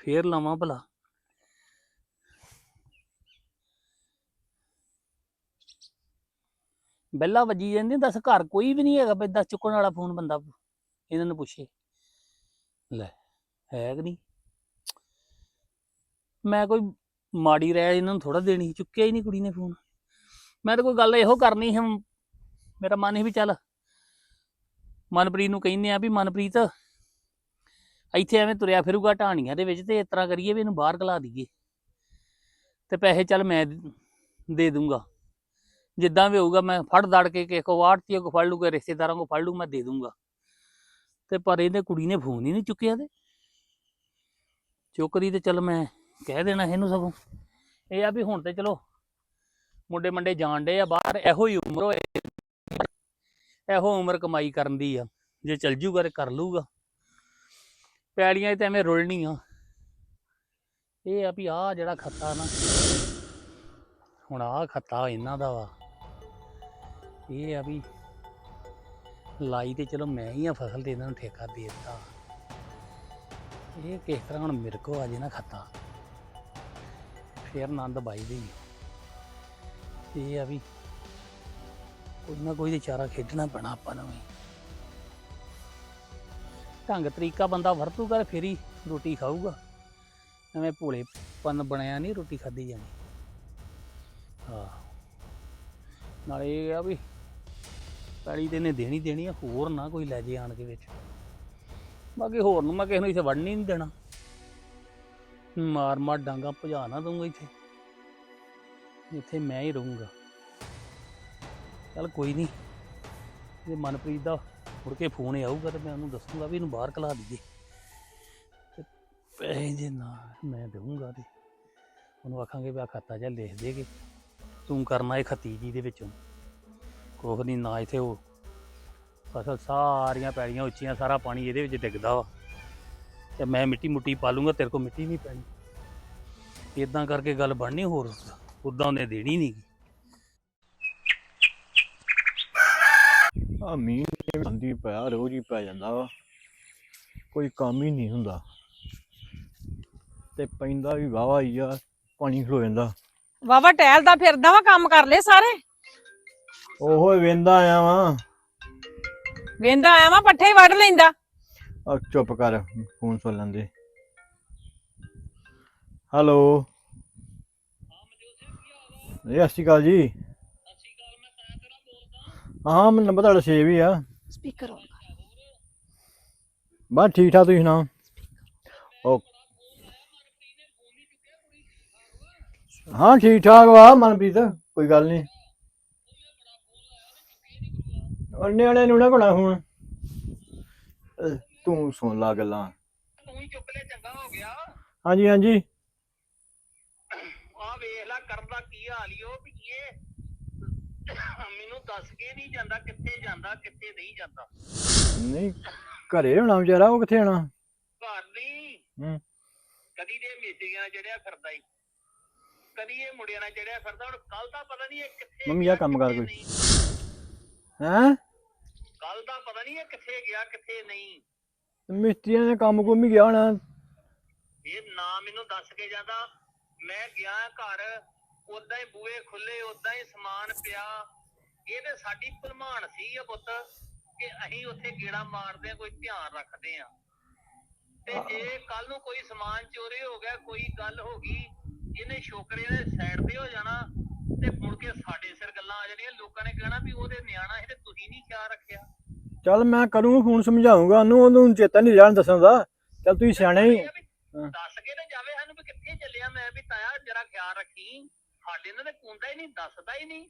ਫੇਰ ਲਾਵਾਂ ਭਲਾ। ਬੈਲਾ ਵੱਜੀ ਜਾਂਦੀ ਦੱਸ ਘਰ ਕੋਈ ਵੀ ਨਹੀਂ ਹੈਗਾ ਬਈ ਦੱਸ ਚੁੱਕਣ ਵਾਲਾ ਫੋਨ ਬੰਦਾ ਇਹਨਾਂ ਨੂੰ ਪੁੱਛੇ। ਲੈ, ਹੈ ਕਿ ਨਹੀਂ? ਮੈਂ ਕੋਈ ਮਾੜੀ ਰਹਿ ਇਹਨਾਂ ਨੂੰ ਥੋੜਾ ਦੇਣੀ ਚੁੱਕਿਆ ਹੀ ਨਹੀਂ ਕੁੜੀ ਨੇ ਫੋਨ। ਮੈਂ ਤਾਂ ਕੋਈ ਗੱਲ ਇਹੋ ਕਰਨੀ ਹੈ ਮੇਰਾ ਮਨ ਹੀ ਵੀ ਚੱਲ। ਮਨਪ੍ਰੀਤ ਨੂੰ ਕਹਿੰਦੇ ਆ ਵੀ ਮਨਪ੍ਰੀਤ ਇੱਥੇ ਐਵੇਂ ਤੁਰਿਆ ਫਿਰੂਗਾ ਢਾਣੀਆਂ ਦੇ ਵਿੱਚ ਤੇ ਇਸ ਤਰ੍ਹਾਂ ਕਰੀਏ ਵੀ ਇਹਨੂੰ ਬਾਹਰ ਕਲਾ ਦਈਏ। ਤੇ ਪੈਸੇ ਚੱਲ ਮੈਂ ਦੇ ਦੂੰਗਾ। ਜਿੱਦਾਂ ਵੀ ਹੋਊਗਾ ਮੈਂ ਫੜ ਦੜ ਕੇ ਕਿਸੇ ਕੋ ਆੜਤੀ ਕੋ ਫੜ ਲੂਗਾ ਰਿਸ਼ਤੇਦਾਰਾਂ ਕੋ ਫੜ ਲੂ ਮੈਂ ਦੇ ਦੂੰਗਾ। ਤੇ ਪਰ ਇਹਨੇ ਕੁੜੀ ਨੇ ਫੋਨ ਹੀ ਨਹੀਂ ਚੁੱਕਿਆ ਤੇ। ਚੁੱਕਦੀ ਤੇ ਚੱਲ ਮੈਂ ਕਹਿ ਦੇਣਾ ਇਹਨੂੰ ਸਗੋਂ। ਇਹ ਆ ਵੀ ਹੁਣ ਤੇ ਚਲੋ ਮੁੰਡੇ ਮੰਡੇ ਜਾਣ ਡੇ ਆ ਬਾਹਰ, ਇਹੋ ਹੀ ਉਮਰ ਹੋਏ। ਇਹੋ ਉਮਰ ਕਮਾਈ ਕਰਨ ਦੀ ਆ। ਜੇ ਚੱਲ ਜੂਗਾ ਤੇ ਕਰ ਲੂਗਾ ਪੈੜੀਆਂ ਤੇ ਤਾਂ ਐਵੇਂ ਰੁਲਣੀਆਂ। ਇਹ ਆ ਵੀ ਆ ਜਿਹੜਾ ਖੱਤਾ ਨਾ, ਹੁਣ ਆ ਖੱਤਾ ਇਹਨਾਂ ਦਾ ਵਾ। ਇਹ ਆ ਵੀ ਲਾਈ ਤੇ ਚਲੋ ਮੈਂ ਹੀ ਆ ਫਸਲ ਤੇ ਇਹਨਾਂ ਨੂੰ ਠੇਕਾ ਦੇ ਦਿੱਤਾ। ਇਹ ਕਿਸ ਤਰ੍ਹਾਂ ਹੁਣ ਮੇਰੇ ਕੋ ਆ ਜੇ ਨਾ ਖੱਤਾ। ਫੇਰ ਆਨੰਦ ਬਾਈ ਦੇ ਇਹ ਆ ਵੀ ਕੋਈ ਨਾ ਕੋਈ ਤੇ ਚਾਰਾ ਖੇਡਣਾ ਪੈਣਾ ਆਪਾਂ ਨੂੰ ਵੀ। ਢੰਗ, ਤਰੀਕਾ ਬੰਦਾ ਵਰਤੂਗਾ ਫਿਰ ਹੀ ਰੋਟੀ ਖਾਊਗਾ। ਐਵੇਂ ਭੋਲੇਪਨ ਬਣਿਆ ਨਹੀਂ, ਰੋਟੀ ਖਾਦੀ ਜਾਣੀ। ਹਾਂ। ਨਾਲੇ ਇਹ ਆ ਵੀ ਪੈਲੀ ਤੇ ਨੇ ਦੇਣੀ ਦੇਣੀ ਆ, ਹੋਰ ਨਾ ਕੋਈ ਲੈ ਜੇ ਆਣ ਕੇ ਵਿੱਚ। ਬਾਕੀ ਹੋਰ ਨੂੰ ਮੈਂ ਕਿਸੇ ਨੂੰ ਇੱਥੇ ਵੜਨ ਹੀ ਨਹੀਂ ਦੇਣਾ। ਮਾਰ ਮਾਰ ਡਾਂਗਾ ਭਜਾ ਨਾ ਦੂੰਗਾ ਇੱਥੇ। ਇੱਥੇ ਮੈਂ ਹੀ ਰਹੂੰਗਾ। ਚੱਲ ਕੋਈ ਨਹੀਂ। ਜੇ ਮਨਪ੍ਰੀਤ ਦਾ ਮੁੜ ਕੇ ਫੋਨ ਆਊਗਾ ਤੇ ਮੈਂ ਉਹਨੂੰ ਦੱਸੂਗਾ ਵੀ ਇਹਨੂੰ ਬਾਹਰ ਕਲਾ ਦਈਏ। ਤੇ ਪੈਸੇ ਜੇ ਨਾ ਮੈਂ ਦੇਵਾਂਗਾ ਤੇ ਉਹਨੂੰ ਆਖਾਂਗੇ ਵੀ ਆ ਖਾਤਾ ਜਿਹਾ ਲਿਖ ਦੇਗੇ ਤੂੰ ਕਰਨਾ ਇਹ ਖੱਤੀ ਜੀ ਦੇ ਵਿੱਚੋਂ। ਕੁਛ ਨਹੀਂ ਨਾ ਇੱਥੇ ਉਹ ਫਸਲ ਸਾਰੀਆਂ ਪੈੜੀਆਂ ਉੱਚੀਆਂ, ਸਾਰਾ ਪਾਣੀ ਇਹਦੇ ਵਿੱਚ ਡਿੱਗਦਾ ਵਾ। ਤੇ ਮੈਂ ਮਿੱਟੀ ਮੁੱਟੀ ਪਾ ਲੂੰਗਾ ਤੇਰੇ ਕੋਲ ਮਿੱਟੀ ਨਹੀਂ ਪੈਣੀ। ਇਦਾਂ ਕਰਕੇ ਗੱਲ ਬਣਨੀ ਹੋਰ, ਉਦਾਂ ਉਹਨੇ ਦੇਣੀ ਨਹੀਂ ਆ ਮੀਂਹ ਬੰਦੀ ਪਿਆ ਰੋਜ਼ ਹੀ ਪੈ ਜਾਂਦਾ ਵਾ। ਕੋਈ ਕੰਮ ਹੀ ਨਹੀਂ ਹੁੰਦਾ। ਤੇ ਪੈਂਦਾ ਵੀ ਵਾਵਾ ਹੀ ਆ ਪਾਣੀ ਖਲੋ ਜਾਂਦਾ। ਵਾਵਾ ਟਹਿਲਦਾ ਫਿਰਦਾ ਵਾ ਕੰਮ ਕਰ ਲੈ ਸਾਰੇ? ਉਹੋ ਵੇਂਦਾ ਆਇਆ ਵਾਂ। ਵੇਂਦਾ ਆਇਆ ਵਾ ਪੱਠੇ ਵੱਢ ਲੈਂਦਾ। ਆ ਚੁੱਪ ਕਰ ਫੋਨ ਸੁਣ ਲੈਂਦੇ। ਹੈਲੋ। ਇਹ ਸਤਿ ਸ਼੍ਰੀ ਅਕਾਲ ਜੀ। ਹਾਂ ਮੈਨੂੰ ਨੰਬਰ ਤੁਹਾਡਾ ਸੇਵ ਹੀ ਆ। ਸਪੀਕਰ ਬਸ ਠੀਕ ਠਾਕ ਤੁਸੀਂ ਸੁਣਾਓ? ਓ ਹਾਂ ਠੀਕ ਠਾਕ ਵਾ ਮਨਪ੍ਰੀਤ ਕੋਈ ਗੱਲ ਨਹੀਂ। ਉਹਨੇ ਉਹਨੇ ਨੂੰ ਨਾ ਕੋਣਾ ਹੁਣ। ਅਹ, ਤੂੰ ਸੁਣ ਲਾ ਗੱਲਾਂ। ਤੂੰ ਹੀ ਚੁੱਕ ਲੈ ਚੰਗਾ ਹੋ ਗਿਆ। ਹਾਂਜੀ ਹਾਂਜੀ। ਆ ਵੇਖ ਲੈ ਕਰਦਾ ਕੀ ਹਾਲ ਈ ਉਹ ਦੱਸ ਕੇ ਨਹੀਂ ਜਾਂਦਾ ਕਿੱਥੇ ਜਾਂਦਾ ਕਿੱਥੇ ਨਹੀਂ ਜਾਂਦਾ। ਨਹੀਂ ਘਰੇ ਹੋਣਾ ਵਿਚਾਰਾ ਉਹ ਕਿੱਥੇ ਹੋਣਾ? ਘਰ ਨਹੀਂ। ਹੂੰ। ਕਦੀ ਦੇ ਮੇਟੀਆਂ ਨਾਲ ਚੜਿਆ ਫਿਰਦਾ ਈ। ਕਦੀ ਇਹ ਮੁੰਡਿਆਂ ਨਾਲ ਚੜਿਆ ਫਿਰਦਾ। ਹੁਣ ਕੱਲ ਦਾ ਪਤਾ ਨਹੀਂ ਇਹ ਕਿੱਥੇ ਮੰਮੀ ਆਹ ਕੰਮ ਕਰ ਕੋਈ। ਹੈਂ? ਕੱਲ ਦਾ ਪਤਾ ਨਹੀਂ ਇਹ ਕਿੱਥੇ ਗਿਆ ਕਿੱਥੇ ਨਹੀਂ। ਮਿਸਤਰੀਆਂ ਨੇ ਕੰਮ ਕੁਮ ਹੀ ਗਿਆ ਹੋਣਾ। ਇਹ ਨਾ ਮੈਨੂੰ ਦੱਸ ਕੇ ਜਾਂਦਾ। ਮੈਂ ਗਿਆ ਘਰ ਉਦਾਂ ਹੀ ਬੂਹੇ ਖੁੱਲੇ ਉਦਾਂ ਹੀ ਸਮਾਨ ਪਿਆ। ਇਹ ਤੇ ਸਾਡੀ ਭਲਮਾਨ ਸੀ ਆ ਪੁੱਤ ਕਿ ਅਸੀਂ ਉੱਥੇ ਗੇੜਾ ਮਾਰਦੇ ਆ ਕੋਈ ਧਿਆਨ ਰੱਖਦੇ ਆ ਤੇ ਜੇ ਕੱਲ ਨੂੰ ਕੋਈ ਸਮਾਨ ਚੋਰੀ ਹੋ ਗਿਆ ਕੋਈ ਗੱਲ ਹੋ ਗਈ ਇਹਨੇ ਸ਼ੋਕਰੇ ਦੇ ਸਾਈਡ ਤੇ ਹੋ ਜਾਣਾ ਤੇ ਮੁੜ ਕੇ ਸਾਡੇ ਸਿਰ ਗੱਲਾਂ ਆ ਜਾਣੀਆਂ। ਲੋਕਾਂ ਨੇ ਕਹਿਣਾ ਵੀ ਉਹਦੇ ਨਿਆਣਾ ਸੀ ਤੇ ਤੁਸੀਂ ਨਹੀਂ ਖਿਆਲ ਰੱਖਿਆ। ਚੱਲ ਮੈਂ ਕਰੂੰਗਾ ਫੋਨ ਸਮਝਾਉਂਗਾ ਉਹਨੂੰ ਉਹਨੂੰ ਚੇਤਾ ਨਹੀਂ ਜਾਣ ਦੱਸਣ ਦਾ। ਚੱਲ ਤੁਸੀਂ ਸਿਆਣੇ ਹੀ। ਦੱਸ ਕੇ ਤੇ ਜਾਵੇ ਸਾਨੂੰ ਵੀ ਕਿੱਥੇ ਚੱਲਿਆ ਮੈਂ ਵੀ ਤਾਇਆ ਜਰਾ ਖਿਆਲ ਰੱਖੀ। ਸਾਡੇ ਨਾਲ ਤੇ ਕੁੰਦਾ ਹੀ ਨਹੀਂ ਦੱਸਦਾ ਹੀ ਨਹੀਂ।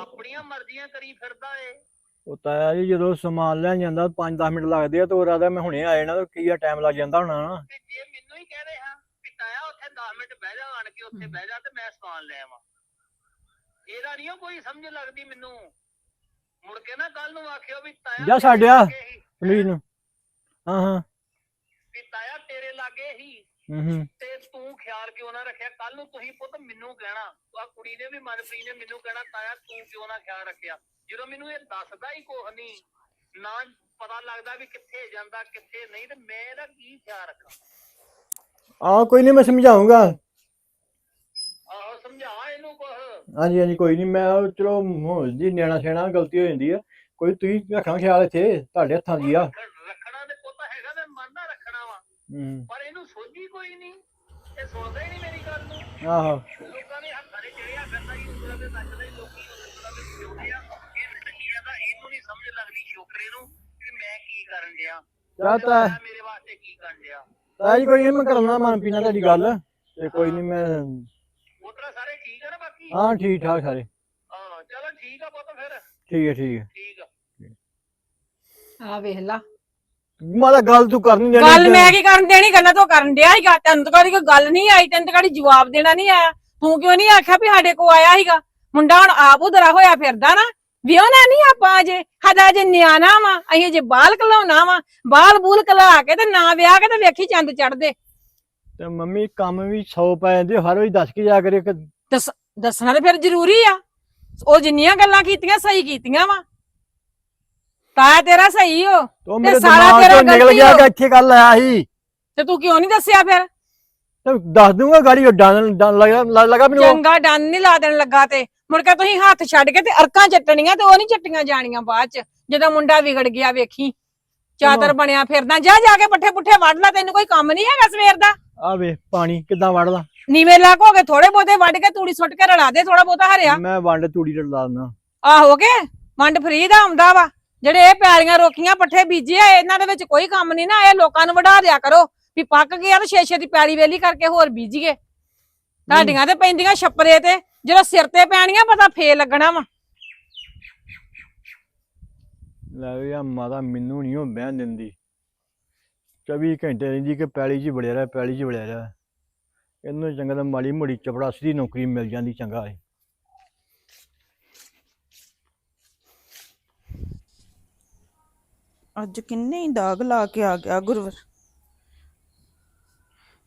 ਆਪਣੀਆਂ ਮਰਜ਼ੀਆਂ ਕਰੀ ਫਿਰਦਾ ਏ। ਉਹ ਤਾਇਆ ਜੀ ਜਦੋਂ ਸਮਾਨ ਲੈਣ ਜਾਂਦਾ 5-10 ਮਿੰਟ ਲੱਗਦੇ ਆ ਤੇ ਉਹ ਰਾਦਾ ਮੈਂ ਹੁਣੇ ਆ ਜਾਣਾ ਤੇ ਕੀ ਆ ਟਾਈਮ ਲੱਗ ਜਾਂਦਾ ਹੋਣਾ ਨਾ। ਤੇ ਜੇ ਮੈਨੂੰ ਹੀ ਕਹਿ ਰਿਹਾ ਵੀ ਤਾਇਆ ਉੱਥੇ 10 ਮਿੰਟ ਬਹਿ ਜਾ ਆਣ ਕੇ ਉੱਥੇ ਬਹਿ ਜਾ ਤੇ ਮੈਂ ਸਮਾਨ ਲੈ ਆਵਾਂ। ਇਹਦਾ ਨਹੀਂ ਕੋਈ ਸਮਝ ਲੱਗਦੀ ਮੈਨੂੰ। ਮੁੜ ਕੇ ਨਾ ਕੱਲ ਨੂੰ ਆਖਿਓ ਵੀ ਤਾਇਆ ਜਾ ਛੱਡਿਆ। ਨੂੰ। ਹਾਂ ਹਾਂ। ਵੀ ਤਾਇਆ ਤੇਰੇ ਲਾਗੇ ਹੀ। ਹੂੰ। ਹੂੰ ਤੇ ਤੂੰ ਖਿਆਲ ਕਿਉਂ ਨਾ ਰੱਖਿਆ? ਕੱਲ ਨੂੰ ਤੁਸੀਂ ਪੁੱਤ ਮੈਨੂੰ ਕਹਿਣਾ ਆ ਕੁੜੀ ਨੇ ਵੀ ਮਨਪ੍ਰੀਤ ਨੇ ਮੈਨੂੰ ਕਹਿਣਾ ਤਾਇਆ ਤੂੰ ਕਿਉਂ ਨਾ ਖਿਆਲ ਰੱਖਿਆ? ਜਦੋਂ ਮੈਨੂੰ ਇਹ ਦੱਸਦਾ ਹੀ ਕੁਛ ਨਹੀਂ ਨਾ ਪਤਾ ਲੱਗਦਾ ਵੀ ਕਿੱਥੇ ਜਾਂਦਾ ਕਿੱਥੇ ਨਹੀਂ ਤੇ ਮੈਂ ਇਹਦਾ ਕੀ ਖਿਆਲ ਰੱਖਾਂ? ਆ ਕੋਈ ਨਹੀਂ ਮੈਂ ਸਮਝਾਉਂਗਾ। ਆਹੋ ਸਮਝਾ ਇਹਨੂੰ ਕੁਝ ਹਾਂਜੀ ਹਾਂਜੀ ਕੋਈ ਨਹੀਂ ਮੈਂ ਉਹ ਚਲੋ ਮਾਹੌਲ ਦੀ ਨਿਆਣਾ ਸਿਆਣਾ ਗਲਤੀ ਹੋ ਜਾਂਦੀ ਆ। ਕੋਈ ਤੁਸੀਂ ਰੱਖਣਾ ਖਿਆਲ ਇੱਥੇ ਤੁਹਾਡੇ ਹੱਥਾਂ ਦੀ ਆ ਰੱਖਣਾ ਤੇ ਪੁੱਤ ਹੈਗਾ ਤੇ ਮਨ ਨਾ ਰੱਖਣਾ ਵਾ ਹੂੰ। ਪਰ ਇਹਨੂੰ ਸੋਝੀ ਕੋਈ ਨਹੀਂ ਇਹ ਸੁਣਦਾ ਹੀ ਨਹੀਂ ਮੇਰੀ ਗੱਲ ਨੂੰ। ਆਹੋ। ਲੋਕਾਂ ਦੇ ਹੱਥਾਂ 'ਚ ਚੜਿਆ ਫਿਰਦਾ ਹੀ ਉਂਗਲਾਂ ਤੇ ਨੱਚਦਾ ਹੀ ਲੋਕੀ ਉਂਗਲਾਂ ਤੇ ਜਿਉਂਦੇ ਆ ਇਹ ਨੰਗੀਆਂ ਦਾ ਇਹਨੂੰ ਨਹੀਂ ਸਮਝ ਲੱਗਦੀ ਛੋਕਰੇ ਨੂੰ ਕਿ ਮੈਂ ਕੀ ਕਰਨ ਡਿਆ। ਚਾਹ ਤਾਂ ਮੈਂ ਮੇਰੇ ਵਾਸਤੇ ਕੀ ਕਰਨ ਡਿਆ। ਤਾਂ ਜੀ ਕੋਈ ਨਹੀਂ ਮੈਂ ਕਰਾਉਣਾ ਮਨ ਪੀਣਾ ਤੁਹਾਡੀ ਗੱਲ ਤੇ ਕੋਈ ਨਹੀਂ ਮੈਂ ਉਤਰਾ ਸਾਰੇ ਠੀਕ ਆ ਨਾ ਬਾਕੀ? ਹਾਂ ਠੀਕ ਠਾਕ ਸਾਰੇ। ਹਾਂ ਚਲੋ ਠੀਕ ਆ ਪੁੱਤ ਫਿਰ। ਠੀਕ ਹੈ ਠੀਕ ਹੈ। ਠੀਕ ਆ। ਆ ਵੇਖ ਲਾ। ਮਾਤਾ ਗੱਲ ਤੂੰ ਕਰਨੀ ਦੇਣੀ ਗੱਲ ਮੈਂ ਕੀ ਕਰਨ ਦੇਣੀ? ਗੱਲਾਂ ਤੂੰ ਕਰਨ ਡਿਆ ਸੀਗਾ। ਤੈਨੂੰ ਤਾਂ ਕਦੀ ਕੋਈ ਗੱਲ ਨਹੀਂ ਆਈ ਤੈਨੂੰ ਤਾਂ ਕਦੀ ਜਵਾਬ ਦੇਣਾ ਨਹੀਂ ਆਇਆ। ਤੂੰ ਕਿਉਂ ਨਹੀਂ ਆਖਿਆ ਵੀ ਸਾਡੇ ਕੋ ਆਇਆ ਸੀਗਾ? ਮੁੰਡਾ ਹੁਣ ਆਪ ਉਧਰਾ ਹੋਇਆ ਫਿਰਦਾ ਨਾ। ਵਿਆਹਣਾ ਨਹੀਂ ਆਪਾਂ ਅਜੇ। ਸਾਡਾ ਅਜੇ ਨਿਆਣਾ ਵਾ। ਅਸੀਂ ਅਜੇ ਬਾਲ ਕਲਾਉਣਾ ਵਾ। ਬਾਲ ਬੂਲ ਕਲਾ ਕੇ ਤੇ ਨਾ ਵਿਆਹ ਕੇ ਤੇ ਵੇਖੀ ਚੰਦ ਚੜਦੇ ਤੇ ਮੰਮੀ ਕੰਮ ਵੀ 100 ਪੈ ਜਾਂਦੇ। ਹਰ ਵਾਰੀ ਦੱਸ ਕੇ ਜਾ ਕਰੇ ਕਿ ਦੱਸਣਾ ਤੇ ਫਿਰ ਜ਼ਰੂਰੀ ਆ। ਉਹ ਜਿੰਨੀਆਂ ਗੱਲਾਂ ਕੀਤੀਆਂ ਸਹੀ ਕੀਤੀਆਂ ਵਾ। ਤਾਇਆ ਤੇਰਾ ਸਹੀ ਹੋ। ਤੂੰ ਮੇਰੇ ਸਾਰਾ ਦਿਮਾਗ ਨਿਕਲ ਗਿਆ। ਕਿ ਇੱਥੇ ਗੱਲ ਆਇਆ ਸੀ। ਤੇ ਤੂੰ ਕਿਉਂ ਨਹੀਂ ਦੱਸਿਆ ਫਿਰ? ਤੇ ਦੱਸ ਦੂੰਗਾ ਗਾੜੀ ਡਾਨ ਲਗਾ ਲ- ਲਗਾ ਮੈਨੂੰ। ਚੰਗਾ ਡੰਨ ਨਹੀਂ ਲਾ ਦੇਣ ਲੱਗਾ ਤੇ। ਮੁੜ ਕੇ ਤੁਸੀਂ ਹੱਥ ਛੱਡ ਕੇ ਤੇ ਅਰਕਾਂ ਚੱਟਣੀਆਂ ਤੇ ਉਹ ਨਹੀਂ ਚੱਟੀਆਂ ਜਾਣੀਆਂ ਬਾਅਦ ਚ ਜਦੋਂ ਮੁੰਡਾ ਵਿਗੜ ਗਿਆ ਵੇਖੀ। ਚਾਦਰ। ਬਣਿਆ ਫਿਰਦਾ। ਜਾ ਜਾ ਕੇ ਪੱਠੇ ਪੁੱਠੇ ਵੱਢ ਲੈ ਤੈਨੂੰ ਕੋਈ ਕੰਮ ਨਹੀਂ ਹੈਗਾ ਸਵੇਰ ਦਾ। ਆ ਵੇ ਪਾਣੀ ਕਿੱਦਾਂ ਵੜਦਾ ਨੀਵੇਂ ਲੱਗ ਹੋ ਕੇ ਥੋੜੇ ਬਹੁਤੇ ਵੱਢ ਕੇ ਤੂੜੀ ਸੁੱਟ ਕੇ ਰਲਾ ਦੇ ਥੋੜਾ ਬਹੁਤਾ ਹਰਿਆ। ਮੈਂ ਵੰਡ ਤੂੜੀ ਰਲਾ ਦਿੰਦਾ। ਆਹੋ ਕੇ ਵੰਡ ਫਰੀ ਦਾ ਆਉਂਦਾ ਵਾ। ਜਿਹੜੇ ਇਹ ਪੈਲੀਆਂ ਰੋਕੀਆਂ, ਪੱਠੇ ਬੀਜੇ ਆ, ਇਹਨਾਂ ਦੇ ਵਿੱਚ ਕੋਈ ਕੰਮ ਨਹੀਂ ਨਾ ਇਹ ਲੋਕਾਂ ਨੂੰ ਵਢਾ ਦਿਆ ਕਰੋ ਵੀ ਪੱਕ ਗਿਆ ਤਾਂ ਛੇ ਛੇ ਦੀ ਪੈਲੀ ਵੇਲੀ ਕਰਕੇ ਹੋਰ ਬੀਜੀਏ। ਤੁਹਾਡੀਆਂ ਤੇ ਪੈਂਦੀਆਂ ਛੱਪਰੇ ਤੇ, ਜਦੋਂ ਸਿਰ ਤੇ ਪੈਣੀਆਂ, ਪਤਾ ਫੇ ਲੱਗਣਾ ਵਾ। ਲੈ ਵੀ ਆ ਮਾਤਾ ਮੈਨੂੰ ਨਹੀਂ ਉਹ ਬਹਿਣ ਦਿੰਦੀ। 24 ਘੰਟੇ ਰਹਿੰਦੀ ਕਿ ਪੈਲੀ 'ਚ ਹੀ ਵੜਿਆ ਰਿਹਾ ਪੈਲੀ 'ਚ ਹੀ ਵੜਿਆ ਰਿਹਾ। ਇਹਨੂੰ ਚੰਗਾ ਤਾਂ ਮਾੜੀ ਮੋੜੀ ਚਪੜਾਸੀ ਦੀ ਨੌਕਰੀ ਮਿਲ ਜਾਂਦੀ ਚੰਗਾ ਹੈ ਅੱਜ ਕਿੰਨੇ ਹੀ ਦਾਗ ਲਾ ਕੇ ਆ ਗਿਆ ਗੁਰਵਰ।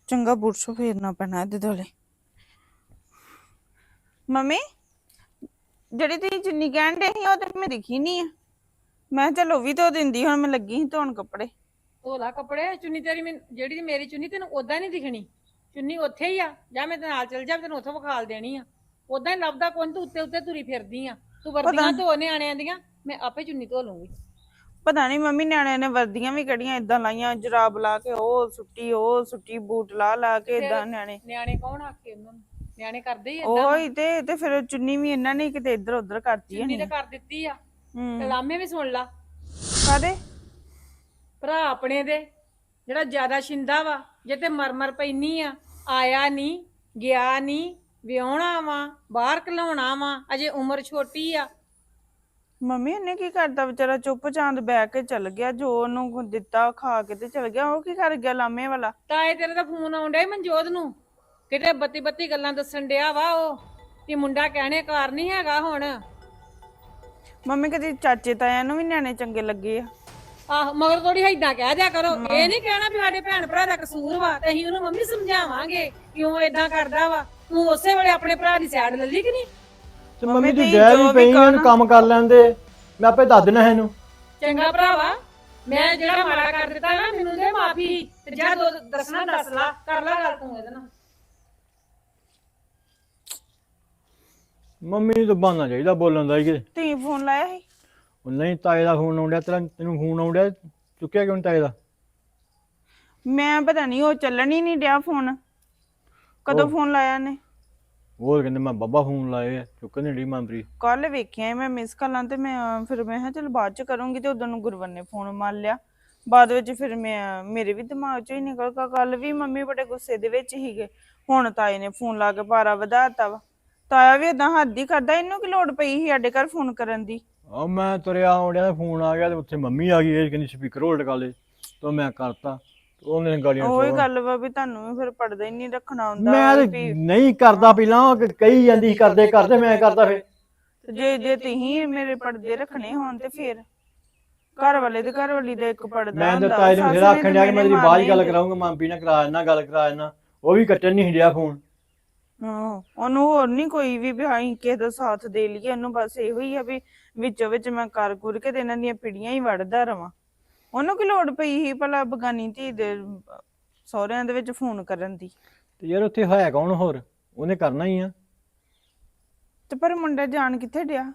ਚੰਗਾ ਬੁਰਸ਼ ਫੇਰਨਾ ਪੈਣਾ ਇਹਦੇ ਦੋਲੇ ਮੰਮੀ ਜਿਹੜੀ ਤੁਸੀਂ ਚੁੰਨੀ ਕਹਿਣ ਦੇ ਸੀ ਉਹ ਤੇ ਮੈਂ ਦਿਖੀ ਨਹੀਂ ਆ। ਮੈਂ ਕਿਹਾ ਚਲੋ ਵੀ ਧੋ ਦਿੰਦੀ ਹੁਣ ਮੈਂ ਲੱਗੀ ਸੀ ਧੋਣ ਕੱਪੜੇ। ਧੋਲਾ ਕੱਪੜੇ ਚੁੰਨੀ ਤੇਰੀ ਮੈਨ- ਜਿਹੜੀ ਮੇਰੀ ਚੁੰਨੀ ਤੈਨੂੰ ਉਦਾਂ ਨਹੀਂ ਦਿਖਣੀ। ਚੁੰਨੀ ਉੱਥੇ ਹੀ ਆ ਜਾਂ ਮੈਂ ਤੇ ਨਾਲ ਚੱਲ ਜਾ ਤੈਨੂੰ ਉੱਥੋਂ ਵਿਖਾਲ ਦੇਣੀ ਆ। ਉਦਾਂ ਹੀ ਲੱਭਦਾ ਕੋਈ ਤੂੰ ਉੱਤੇ ਉੱਤੇ ਤੁਰੀ ਫਿਰਦੀ ਆ। ਤੂੰ ਵਰਦੀਆਂ ਧੋ ਨਿਆਣਿਆਂ ਦੀਆਂ ਮੈਂ ਆਪੇ ਚੁੰਨੀ ਧੋ ਲੂੰਗੀ। ਪਤਾ ਨਹੀਂ ਮੰਮੀ ਨਿਆਣਿਆਂ ਨੇ ਵਰਦੀਆਂ ਵੀ ਕੜੀਆਂ ਇਦਾਂ ਲਾਈਆਂ ਜਰਾਬ ਲਾ ਕੇ ਉਹ ਸੁੱਟੀ ਉਹ ਸੁੱਟੀ ਬੂਟ ਲਾ ਲਾ ਕੇ ਇਦਾਂ ਨਿਆਣੇ। ਨਿਆਣੇ ਕੌਣ ਆਕੇ ਉਹਨਾਂ ਨੂੰ? ਨਿਆਣੇ ਕਰਦੇ ਹੀ ਏਦਾਂ। ਉਹ ਹੀ ਤੇ ਤੇ ਫਿਰ ਚੁੰਨੀ ਵੀ ਇਹਨਾਂ ਨੇ ਕਿਤੇ ਇੱਧਰ ਉੱਧਰ ਕਰਤੀ ਚੁੰਨੀ ਹੋਣੀ ਤੇ ਕਰ ਦਿੱਤੀ ਆ। ਤੇ ਹੂੰ ਲਾਮੇ ਵੀ ਸੁਣ ਲਾ। ਕਾਦੇ ਭਰਾ ਆਪਣੇ ਦੇ ਜਿਹੜਾ ਜ਼ਿਆਦਾ ਛਿੰਦਾ ਵਾ ਜੇ ਤੇ ਮਰਮਰ ਪੈਣੀ ਆ ਆਇਆ ਨਹੀਂ ਗਿਆ ਨਹੀਂ ਵਿਆਹਣਾ ਵਾ ਬਾਹਰ ਘਲਾਉਣਾ ਵਾ ਅਜੇ ਉਮਰ ਛੋਟੀ ਆ। ਮੰਮੀ ਉਹਨੇ ਕੀ ਕਰਦਾ ਵਿਚਾਰਾ ਚੁੱਪ ਚਾਂਦ ਬਹਿ ਕੇ ਚਲ ਗਿਆ ਜੋ ਉਹਨੂੰ ਦਿੱਤਾ ਖਾ ਕੇ ਤੇ ਚਲ ਗਿਆ ਉਹ ਕੀ ਕਰ ਗਿਆ ਲਾਮੇ ਵਾਲਾ? ਤਾਏ ਤੇਰੇ ਦਾ ਫੋਨ ਡਿਆ ਸੀ ਮਨਜੋਤ ਨੂੰ? ਕਿਤੇ ਬੱਤੀ ਬੱਤੀ ਗੱਲਾਂ ਦੱਸਣ ਡਿਆ ਵਾ ਉਹ ਕਿ ਮੁੰਡਾ ਕਹਿਣੇ ਕਾਰ ਨਹੀਂ ਹੈਗਾ ਹੁਣ। ਮੰਮੀ ਕਦੀ ਚਾਚੇ ਤਾਇਆਂ ਨੂੰ ਵੀ ਨਿਆਣੇ ਚੰਗੇ ਲੱਗੇ ਆ। ਆਹ ਮਗਰ ਥੋੜੀ ਏਦਾਂ ਕਹਿ ਦਿਆ ਕਰੋ। ਇਹ ਨਹੀਂ ਕਹਿਣਾ ਵੀ ਸਾਡੇ ਭੈਣ ਭਰਾ ਦਾ ਕਸੂਰ ਵਾ ਤੇ ਅਸੀਂ ਉਹਨੂੰ ਮੰਮੀ ਸਮਝਾਵਾਂਗੇ ਕਿਉਂ ਏਦਾਂ ਕਰਦਾ ਵਾ। ਤੂੰ ਉਸੇ ਵੇਲੇ ਆਪਣੇ ਭਰਾ ਦੀ ਸਾਈਡ ਲੱਲੀ ਕਿ ਨਹੀਂ? ਤੇ ਮੰਮੀ ਤੂੰ ਤੁਸੀਂ ਗੈਰ ਜੋ ਵੀ ਪਈ ਇਹਨੂੰ। ਕੰਮ ਕਰ ਲੈਂਦੇ। ਮੈਂ ਆਪੇ ਦੱਸ ਦੇਣਾ ਇਹਨੂੰ। ਚੰਗਾ ਭਰਾਵਾ ਮੈਂ ਜਿਹੜਾ ਮਾੜਾ ਕਰ ਦਿੱਤਾ ਨਾ ਮੈਨੂੰ ਦੇ ਮਾਫੀ। ਤੇ ਜਾ ਦੋ ਦੱਸਣਾ ਦੱਸ ਲਾ ਕਰ ਲਾ ਗੱਲ ਤੂੰ ਇਹਦੇ ਨਾਲ। ਮੰਮੀ ਨੂੰ ਤਾਂ ਬਹਾਨਾ ਚਾਹੀਦਾ ਬੋਲਣ ਦਾ ਹੀ ਕਿ ਤੁਸੀਂ ਫੋਨ ਲਾਇਆ ਸੀ? ਉਹ ਨਹੀਂ ਤਾਏ ਦਾ ਫੋਨ ਆਉਂਦਿਆ ਤੇਰਾ ਤੈਨੂੰ ਫੋਨ ਆਉਂਦਿਆ ਚੁੱਕਿਆ ਕਿਉਂ ਨੀ ਤਾਏ ਦਾ? ਮੈਂ ਪਤਾ ਨਹੀਂ ਉਹ ਚੱਲਣ ਹੀ ਨਹੀਂ ਡਿਆ ਫੋਨ। ਕਦੋਂ ਫੋਨ ਲਾਇਆ ਨੇ ਉਹ ਕਹਿੰਦੇ ਮੈਂ ਬੱਬਾ ਫੋਨ ਲਾਏ ਆ ਚੁੱਕਣ ਨਹੀਂ ਡਈ ਕੱਲ ਵੇਖਿਆ ਸੀ ਮੈਂ ਮਿਸ ਕਾਲਾਂ ਤੇ ਮੈਂ ਅਹ, ਫਿਰ ਮੈਂ ਕਿਹਾ ਚਲ ਬਾਅਦ ਚ ਕਰੂੰਗੀ ਤੇ ਉਦੋਂ ਨੂੰ ਗੁਰਵਰ ਨੇ ਫੋਨ ਮਾਰ ਲਿਆ। ਬਾਅਦ ਵਿੱਚ ਫਿਰ ਮੈਂ ਮੇਰੇ ਵੀ ਦਿਮਾਗ ਚੋਂ ਹੀ ਨਿਕਲ ਗਿਆ ਕੱਲ ਵੀ ਮੰਮੀ ਬੜੇ ਗੁੱਸੇ ਦੇ ਵਿੱਚ ਹੀਗੇ ਹੁਣ ਤਾਏ ਨੇ ਫੋਨ ਲਾ ਕੇ ਪਾਰਾ ਵਧਾਤਾ ਵਾ। ਤਾਇਆ ਵੀ ਏਦਾਂ ਹੱਦ ਹੀ ਕਰਦਾ ਇਹਨੂੰ ਕੀ ਲੋੜ ਪਈ ਸੀ ਸਾਡੇ ਘਰ ਫੋਨ ਕਰਨ ਦੀ? ਆ ਮੈਂ ਤੁਰਿਆ ਆਉਂਦਿਆ ਫੋਨ ਆ ਗਿਆ ਤੇ ਉੱਥੇ ਮੰਮੀ ਆ ਗਈ ਇਹ ਕਹਿੰਦੀ ਸਪੀਕਰ ਹੋਲਡ ਕਰ ਲੈ। ਤੇ ਮੈਂ ਕਰਤਾ। ਉਹਨੇ ਗਾਲੀਆਂ ਉਹੀ ਸੁਣਾਉਣ। ਗੱਲ ਵਾ ਵੀ ਤੁਹਾਨੂੰ ਵੀ ਫਿਰ ਪੜਦਾ ਹੀ ਨਹੀਂ ਰੱਖਣਾ ਹੁੰਦਾ ਮੈਂ ਤੇ ਵੀ ਨਹੀਂ ਕਰਦਾ ਪਹਿਲਾਂ ਉਹ ਕ- ਕਹੀ ਜਾਂਦੀ ਸੀ ਕਰਦੇ ਕਰਦੇ ਮੈਂ ਕਰਦਾ ਫਿਰ। ਜੇ ਜੇ ਤੁਸੀਂ ਮੇਰੇ ਪਰਦੇ ਰੱਖਣੇ ਹੋਣ ਤੇ ਫਿਰ ਘਰ ਵਾਲੇ ਤੇ ਘਰ ਵਾਲੀ ਦਾ ਇੱਕ ਪੜਦਾ ਮੈਂ ਤਾਂ ਹੁੰਦਾ ਤਾਏ ਨੂੰ ਸੱਸ ਜਿਹੜਾ ਨੇ ਆਖਣ ਤੇ ਡਿਆ ਕਿ ਮੈਂ ਤੇਰੀ ਮੇਰੇ ਬਾਅਦ 'ਚ ਗੱਲ ਮਾਰਨੇ ਕਰਾਉਂਗਾ ਮਾਂਪੀ ਨਾਲ ਕਰਾ ਦੇਣਾ ਗੱਲ ਕਰਾ ਦੇਣਾ ਉਹ ਵੀ ਕੱਟਣ ਨਹੀਂ ਡਿਆ ਫੋਨ। ਹਾਂ ਉਹਨੂੰ ਹੋਰ ਨਹੀਂ ਕੋਈ ਵੀ ਵੀ ਅਸੀਂ ਕਿਸੇ ਦਾ ਸਾਥ ਦੇ ਲਈਏ ਉਹਨੂੰ ਬਸ ਇਹੋ ਹੀ ਆ ਵੀ ਵਿੱਚੋਂ ਵਿੱਚ ਮੈਂ ਕਰ ਕੁਰ ਕੇ ਤੇ ਇਹਨਾਂ ਦੀਆਂ ਪਿੜੀਆਂ ਹੀ ਵੜਦਾ ਰਵਾਂ। ਉਹਨੂੰ ਕੀ ਲੋੜ ਪਈ ਸੀ ਭਲਾ ਬਗਾਨੀ ਧੀ ਦੇ ਸਹੁਰਿਆਂ ਦੇ ਵਿੱਚ ਫੋਨ ਕਰਨ ਦੀ? ਤੇ ਯਾਰ ਉੱਥੇ ਹੈ ਕੌਣ ਹੋਰ? ਉਹਨੇ ਕਰਨਾ ਹੀ ਆ। ਤੇ ਪਰ ਮੁੰਡਾ ਜਾਣ ਕਿੱਥੇ ਡਿਆ?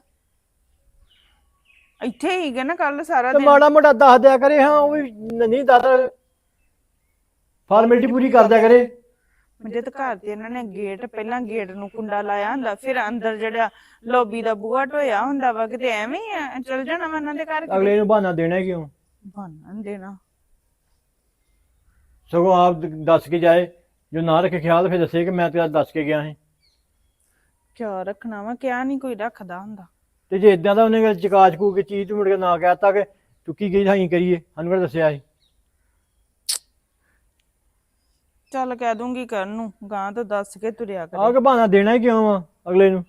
ਇੱਥੇ ਹੀ ਹੀਗਾ ਨਾ ਕੱਲ ਸਾਰਾ ਤੇ ਦਿਨ। ਮਾੜਾ ਮੋਟਾ ਦੱਸ ਦਿਆ ਕਰੇ ਹਾਂ ਉਹ ਵੀ ਨ- ਨਹੀਂ ਦੱਸਦਾ ਫਾਰਮੈਲਿਟੀ ਪੂਰੀ ਕਰ ਦਿਆ ਕਰੇ। ਜੇ ਤਾਂ ਘਰ ਤੇ ਇਹਨਾਂ ਨੇ ਗੇਟ ਪਹਿਲਾਂ ਗੇਟ ਨੂੰ ਕੁੰਡਾ ਲਾਇਆ ਹੁੰਦਾ ਫਿਰ ਅੰਦਰ ਜਿਹੜਾ ਲੌਬੀ ਦਾ ਬੂਹਾ ਢੋਇਆ ਹੁੰਦਾ ਵਾ ਕਿਤੇ ਐਵੇਂ ਹੀ ਆ, ਚੱਲ ਜਾਣਾ ਵਾ ਇਹਨਾਂ ਦੇ ਘਰ ਅਗਲੇ ਨੂੰ ਬਹਾਨਾ ਦੇਣਾ ਕਿਉਂ? ਬਹਾਨਾ ਦੇਣਾ। ਸਗੋਂ ਆਪ ਦ- ਦੱਸ ਕੇ ਜਾਏ। ਜੋ ਨਾ ਰੱਖੇ ਖਿਆਲ ਫਿਰ ਦੱਸੇ ਕਿ ਮੈਂ ਤੇਰਾ ਦੱਸ ਕੇ ਗਿਆ ਸੀ। ਕਿਆ ਰੱਖਣਾ ਵਾ ਕਿਆ ਨਹੀਂ ਕੋਈ ਰੱਖਦਾ ਹੁੰਦਾ। ਤੇ ਜੇ ਇਦਾਂ ਦਾ ਉਹਨੇ ਚਕਾ ਚਕੂ ਕੇ ਚੀਜ਼ ਤੂੰ ਮੁੜ ਕੇ ਨਾ ਕਹਿਤਾ ਕਿ ਚੁੱਕੀ ਗਈ ਸਾਈ ਕਰੀਏ। ਸਾਨੂੰ ਕਿਹੜਾ ਦੱਸਿਆ ਸੀ। ਚੱਲ ਕਹਿ ਦੂੰਗੀ ਕਰਨ ਨੂੰ ਗਾਂ ਤੋਂ ਦੱਸ ਕੇ ਤੁਰਿਆ ਕਰ। ਕਿ ਬਹਾਨਾ ਦੇਣਾ ਹੀ ਕਿਉਂ ਆ ਅਗਲੇ ਨੂੰ?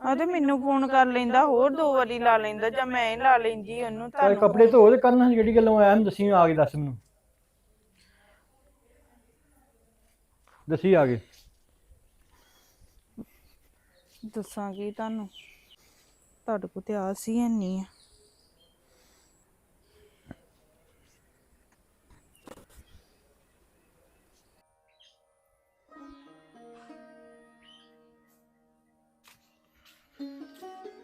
ਆ ਤੇ ਮੈਨੂੰ ਫੋਨ ਕਰ ਲੈਂਦਾ ਹੋਰ ਦੋ ਵਾਰੀ ਲਾ ਲੈਂਦਾ ਜਾਂ ਮੈਂ ਹੀ ਲਾ ਲੈਂਦੀ ਉਹਨੂੰ ਤੁਹਾਨੂੰ ਕੱਪੜੇ ਧੋ ਤੇ ਕਰਨਾ ਜਿਹੜੀ ਗੱਲੋਂ ਆਇਆ ਮੈਨੂੰ ਦੱਸੀ ਆ ਕੇ ਦੱਸ ਮੈਨੂੰ। ਦੱਸੀ ਆ ਕੇ। ਦੱਸਾਂਗੀ ਤੁਹਾਨੂੰ? ਤੁਹਾਡੇ ਕੋਲ ਤੇ ਆਸ ਹੀ ਨਹੀਂ ਆ।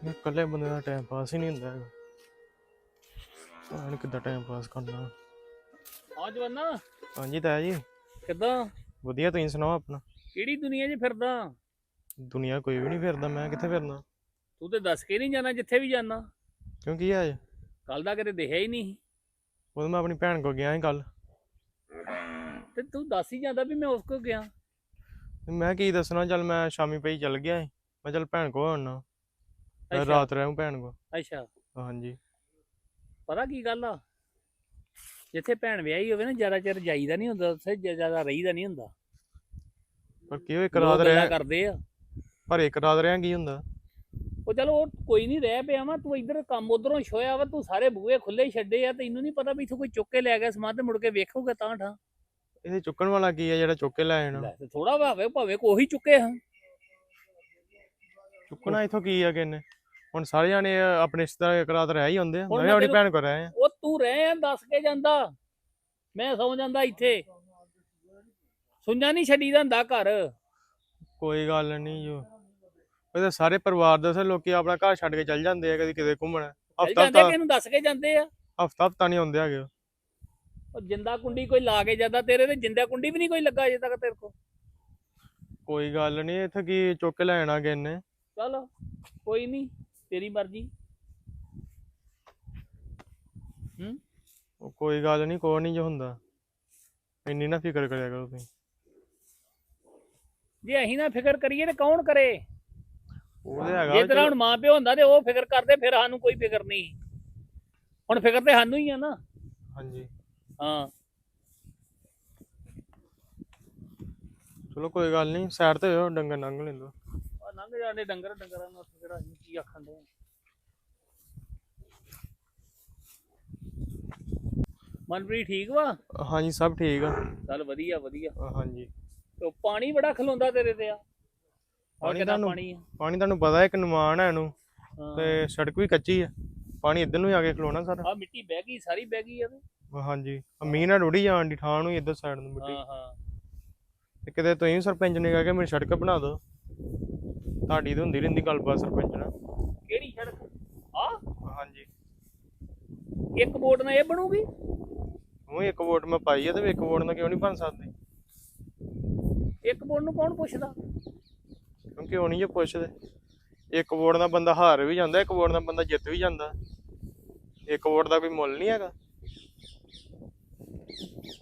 ਮੈਂ ਇਕੱਲੇ ਬੰਦੇ ਦਾ ਟਾਈਮ ਪਾਸ ਹੀ ਨਹੀਂ ਹੁੰਦਾ ਹੈਗਾ। ਨੀ ਕਿੱਦਾਂ ਟਾਈਮ ਪਾਸ ਕਰਨਾ। ਆ ਜਵਾਨਾ ਹਾਂਜੀ ਤਾਇਆ ਜੀ। ਕਿੱਦਾਂ? ਵਧੀਆ ਤੁਸੀਂ ਸੁਣਾਓ ਆਪਣਾ? ਕਿਹੜੀ ਦੁਨੀਆ 'ਚ ਫਿਰਦਾ? ਦੁਨੀਆ ਕੋਈ ਵੀ ਨਹੀਂ ਫਿਰਦਾ ਮੈਂ ਕਿੱਥੇ ਫਿਰਨਾ? ਤੂੰ ਤੇ ਦੱਸ ਕੇ ਨਹੀਂ ਜਾਣਾ ਜਿੱਥੇ ਵੀ ਜਾਣਾ। ਕਿਉਂ ਕੀ ਹੈ ਕੱਲ ਦਾ ਕਿਤੇ ਦਿਖਿਆ ਹੀ ਨਹੀਂ। ਉਦੋਂ ਮੈਂ ਆਪਣੀ ਭੈਣ ਕੋਲ ਗਿਆ ਸੀ ਕੱਲ ਤੇ ਤੂੰ ਦੱਸ ਹੀ ਜਾਂਦਾ ਵੀ ਮੈਂ ਉਸ ਕੋ ਗਿਆ। ਮੈਂ ਕੀ ਦੱਸਣਾ ਚੱਲ ਮੈਂ ਸ਼ਾਮੀ ਪਈ ਚੱਲ ਗਿਆ ਸੀ। ਮੈਂ ਚੱਲ ਭੈਣ ਕੋਲ ਆਉਣਾ। ਮੈਂ ਅੱਛਾ। ਰਾਤ ਰਹਿਉ ਭੈਣ ਕੋਲ। ਅੱਛਾ। ਹਾਂਜੀ। ਪਤਾ ਕੀ ਗੱਲ ਆ? ਜਿੱਥੇ ਭੈਣ ਵਿਆਹੀ ਹੋਵੇ ਨਾ ਜ਼ਿਆਦਾ ਚਿਰ ਜਾਈਦਾ ਨਹੀਂ ਹੁੰਦਾ ਉੱਥੇ ਜ਼ਿਆਦਾ ਰਹੀਦਾ ਨਹੀਂ ਹੁੰਦਾ। ਪਰ ਕਿਉਂ ਇੱਕ ਰਾਤ ਰਹਿ ਕਰਦੇ ਆ। ਪਰ ਇੱਕ ਰਾਤ ਰਹਿ ਕੀ ਹੁੰਦਾ? ਉਹ ਚਲੋ ਉਹ ਕੋਈ ਨਹੀਂ ਰਹਿ ਪਿਆ ਵਾ ਤੂੰ ਇੱਧਰ ਕੰਮ ਉਧਰੋਂ ਛੋਇਆ ਵਾ ਤੂੰ ਸਾਰੇ ਬੂਹੇ ਖੁੱਲੇ ਛੱਡੇ ਆ ਤੈਨੂੰ ਨਹੀਂ ਪਤਾ ਵੀ ਇਥੋਂ ਕੋਈ ਚੁੱਕ ਕੇ ਲੈ ਗਿਆ ਸਮਾਨ ਤੇ ਮੁੜ ਕੇ ਵੇਖੋਗੇ ਤਾਂ ਠਾਂ। ਇਹਦੇ ਚੁੱਕਣ ਵਾਲਾ ਕੀ ਹੈ ਜਿਹੜਾ ਚੁੱਕ ਕੇ ਲੈ ਜਾਣਾ? ਤੇ ਥੋੜਾ ਭਾਵੇਂ ਭਾਵੇਂ ਕੋਈ ਚੁੱਕੇ ਹਾਂ। ਚੁੱਕਣਾ ਇਥੋਂ ਕੀ ਆ ਕਿੰਨੇ? ਹੁਣ ਸਾਰੇ ਜਾਣੇ ਆਪਣੇ ਰਿਸ਼ਤੇਦਾਰ ਇੱਕ ਰਾਤ ਰਹਿ ਹੀ ਹੁੰਦੇ ਆ। ਮੈਂ ਆਪਣੀ ਭੈਣ ਕੋਲ ਰਹਿ ਆ ਉਹ ਤੂੰ ਰਹਿ ਆ ਦੱਸ ਕੇ ਜਾਂਦਾ। ਮੈਂ ਸੌ ਜਾਂਦਾ ਇੱਥੇ। ਸੁਣਿਆ ਨਹੀਂ ਛੱਡੀਦਾ ਹੁੰਦਾ ਘਰ। ਕੋਈ ਗੱਲ ਨਹੀਂ ਜੋ। ਉਹਦੇ ਸਾਰੇ ਪਰਿਵਾਰ ਦੇ ਸਾਰੇ ਲੋਕੀ ਆਪਣਾ ਘਰ ਛੱਡ ਕੇ ਚੱਲ ਜਾਂਦੇ ਆ ਕਦੀ ਕਿਤੇ ਘੁੰਮਣ। ਹਫਤਾ ਹਫਤਾ ਕਿ ਇਹਨੂੰ ਦੱਸ ਕੇ ਜਾਂਦੇ ਆ। ਹਫਤਾ ਹਫਤਾ ਨਹੀਂ ਆਉਂਦੇ ਹੈਗੇ। ਉਹ। ਉਹ ਜਿੰਦਾ ਕੁੰਡੀ ਕੋਈ ਲਾ ਕੇ ਜਾਂਦਾ ਤੇਰੇ ਤੇ ਜਿੰਦਾ ਕੁੰਡੀ ਵੀ ਨਹੀਂ ਕੋਈ ਲੱਗਾ ਅਜੇ ਤੱਕ ਤੇਰੇ ਕੋ ਕੋਈ ਗੱਲ ਨਹੀਂ ਇੱਥੇ ਕੀ ਚੁੱਕ ਲੈਣਾ ਨੇ ਚੱਲ ਕੋਈ ਨਹੀਂ ਤੇਰੀ ਮਰਜ਼ੀ। ਹੂੰ? ਉਹ ਕੋਈ ਗੱਲ ਨਹੀਂ ਕੋਈ ਨਹੀਂ ਜੋ ਹੁੰਦਾ। ਇੰਨੀ ਨਾ ਫਿਕਰ ਕਰਿਆ ਕਰੋ ਤੁਸੀਂ। ਜੇ ਅਸੀਂ ਨਾ ਫਿਕਰ ਕਰੀਏ ਤੇ ਕੌਣ ਕਰੇ? ਉਹਦੇ ਹੈਗਾ ਜੇ ਤੇਰਾ ਹੁਣ ਮਾਂ ਪਿਓ ਹੁੰਦਾ ਤੇ ਉਹ ਫਿਕਰ ਕਰਦੇ ਫਿਰ ਸਾਨੂੰ ਕੋਈ ਫਿਕਰ ਨਹੀਂ ਹੁਣ ਫਿਕਰ ਤੇ ਸਾਨੂੰ ਹੀ ਆ ਨਾ। ਹਾਂਜੀ। ਹਾਂ। ਚਲੋ ਕੋਈ ਗੱਲ ਨਹੀਂ ਸਾਈਡ ਤੇ ਹੋ ਡੰਗਰ ਲੰਘ ਲੈਂਦੋ। ਲੰਘ ਜਾਂਦੇ ਡੰਗਰ ਡੰਗਰਾਂ ਨੂੰ ਫਿਕਰ ਅਸੀਂ ਕੀ ਆਖਣ ਦੇ ਮਨਪ੍ਰੀਤ ਠੀਕ ਵਾ? ਹਾਂਜੀ ਸਭ ਠੀਕ ਆ। ਚੱਲ ਵਧੀਆ ਵਧੀਆ। ਹਾਂਜੀ। ਤੇ ਉਹ ਪਾਣੀ ਬੜਾ ਖਲੋਂਦਾ ਤੇਰੇ ਤੇ ਆ। ਪਾਣੀ ਤੁਹਾਨੂੰ- ਪਾਣੀ ਆ? ਪਾਣੀ ਤੁਹਾਨੂੰ ਪਤਾ ਹੈ ਇੱਕ ਨਿਮਾਣ ਹੈ ਇਹਨੂੰ। ਹਾਂ। ਤੇ ਸੜਕ ਵੀ ਕੱਚੀ ਆ। ਪਾਣੀ ਇੱਧਰ ਨੂੰ ਹੀ ਆ ਕੇ ਖਲੋਣਾ ਸਾਰਾ। ਆਹ ਮਿੱਟੀ ਬਹਿ ਗਈ ਸਾਰੀ ਬਹਿ ਗਈ ਆ ਤੇ। ਹਾਂਜੀ। ਆਹ ਮੀਂਹ ਨਾਲ ਰੁੜੀ ਜਾਣ ਦੀ ਥਾਂ ਨੂੰ ਹੀ ਇੱਧਰ ਸਾਈਡ ਨੂੰ ਮਿੱਟੀ। ਹਾਂ ਹਾਂ। ਤੇ ਕਿਤੇ ਤੁਸੀਂ ਸਰਪੰਚ ਨੇ ਕਹਿ ਕੇ ਮੇਰੀ ਸੜਕ ਬਣਾ ਦਿਓ। ਤੁਹਾਡੀ ਤਾਂ ਹੁੰਦੀ ਰਹਿੰਦੀ ਗੱਲਬਾਤ ਸਰਪੰਚ ਨਾਲ। ਕਿਹੜੀ ਸੜਕ ਆ ਹਾਂਜੀ। ਇੱਕ ਵੋਟ ਨਾਲ ਇਹ ਬਣੂਗੀ? ਉਹ ਇੱਕ ਵੋਟ ਮੈਂ ਪਾਈ ਆ ਤੇ ਇੱਕ ਵੋਟ ਨਾਲ ਕਿਉਂ ਨਹੀਂ ਬਣ ਸਕਦੀ? ਇੱਕ ਵੋਟ ਨੂੰ ਕੌਣ ਪੁੱਛਦਾ? ਕਿਉਂਕਿ ਉਹ ਨਹੀਂ ਜੇ ਪੁੱਛਦੇ? ਇੱਕ ਵੋਟ ਨਾਲ ਬੰਦਾ ਹਾਰ ਵੀ ਜਾਂਦਾ ਇੱਕ ਵੋਟ ਨਾਲ ਬੰਦਾ ਜਿੱਤ ਵੀ ਜਾਂਦਾ। ਇੱਕ ਵੋਟ ਦਾ ਕੋਈ ਮੁੱਲ ਨਹੀਂ ਹੈਗਾ।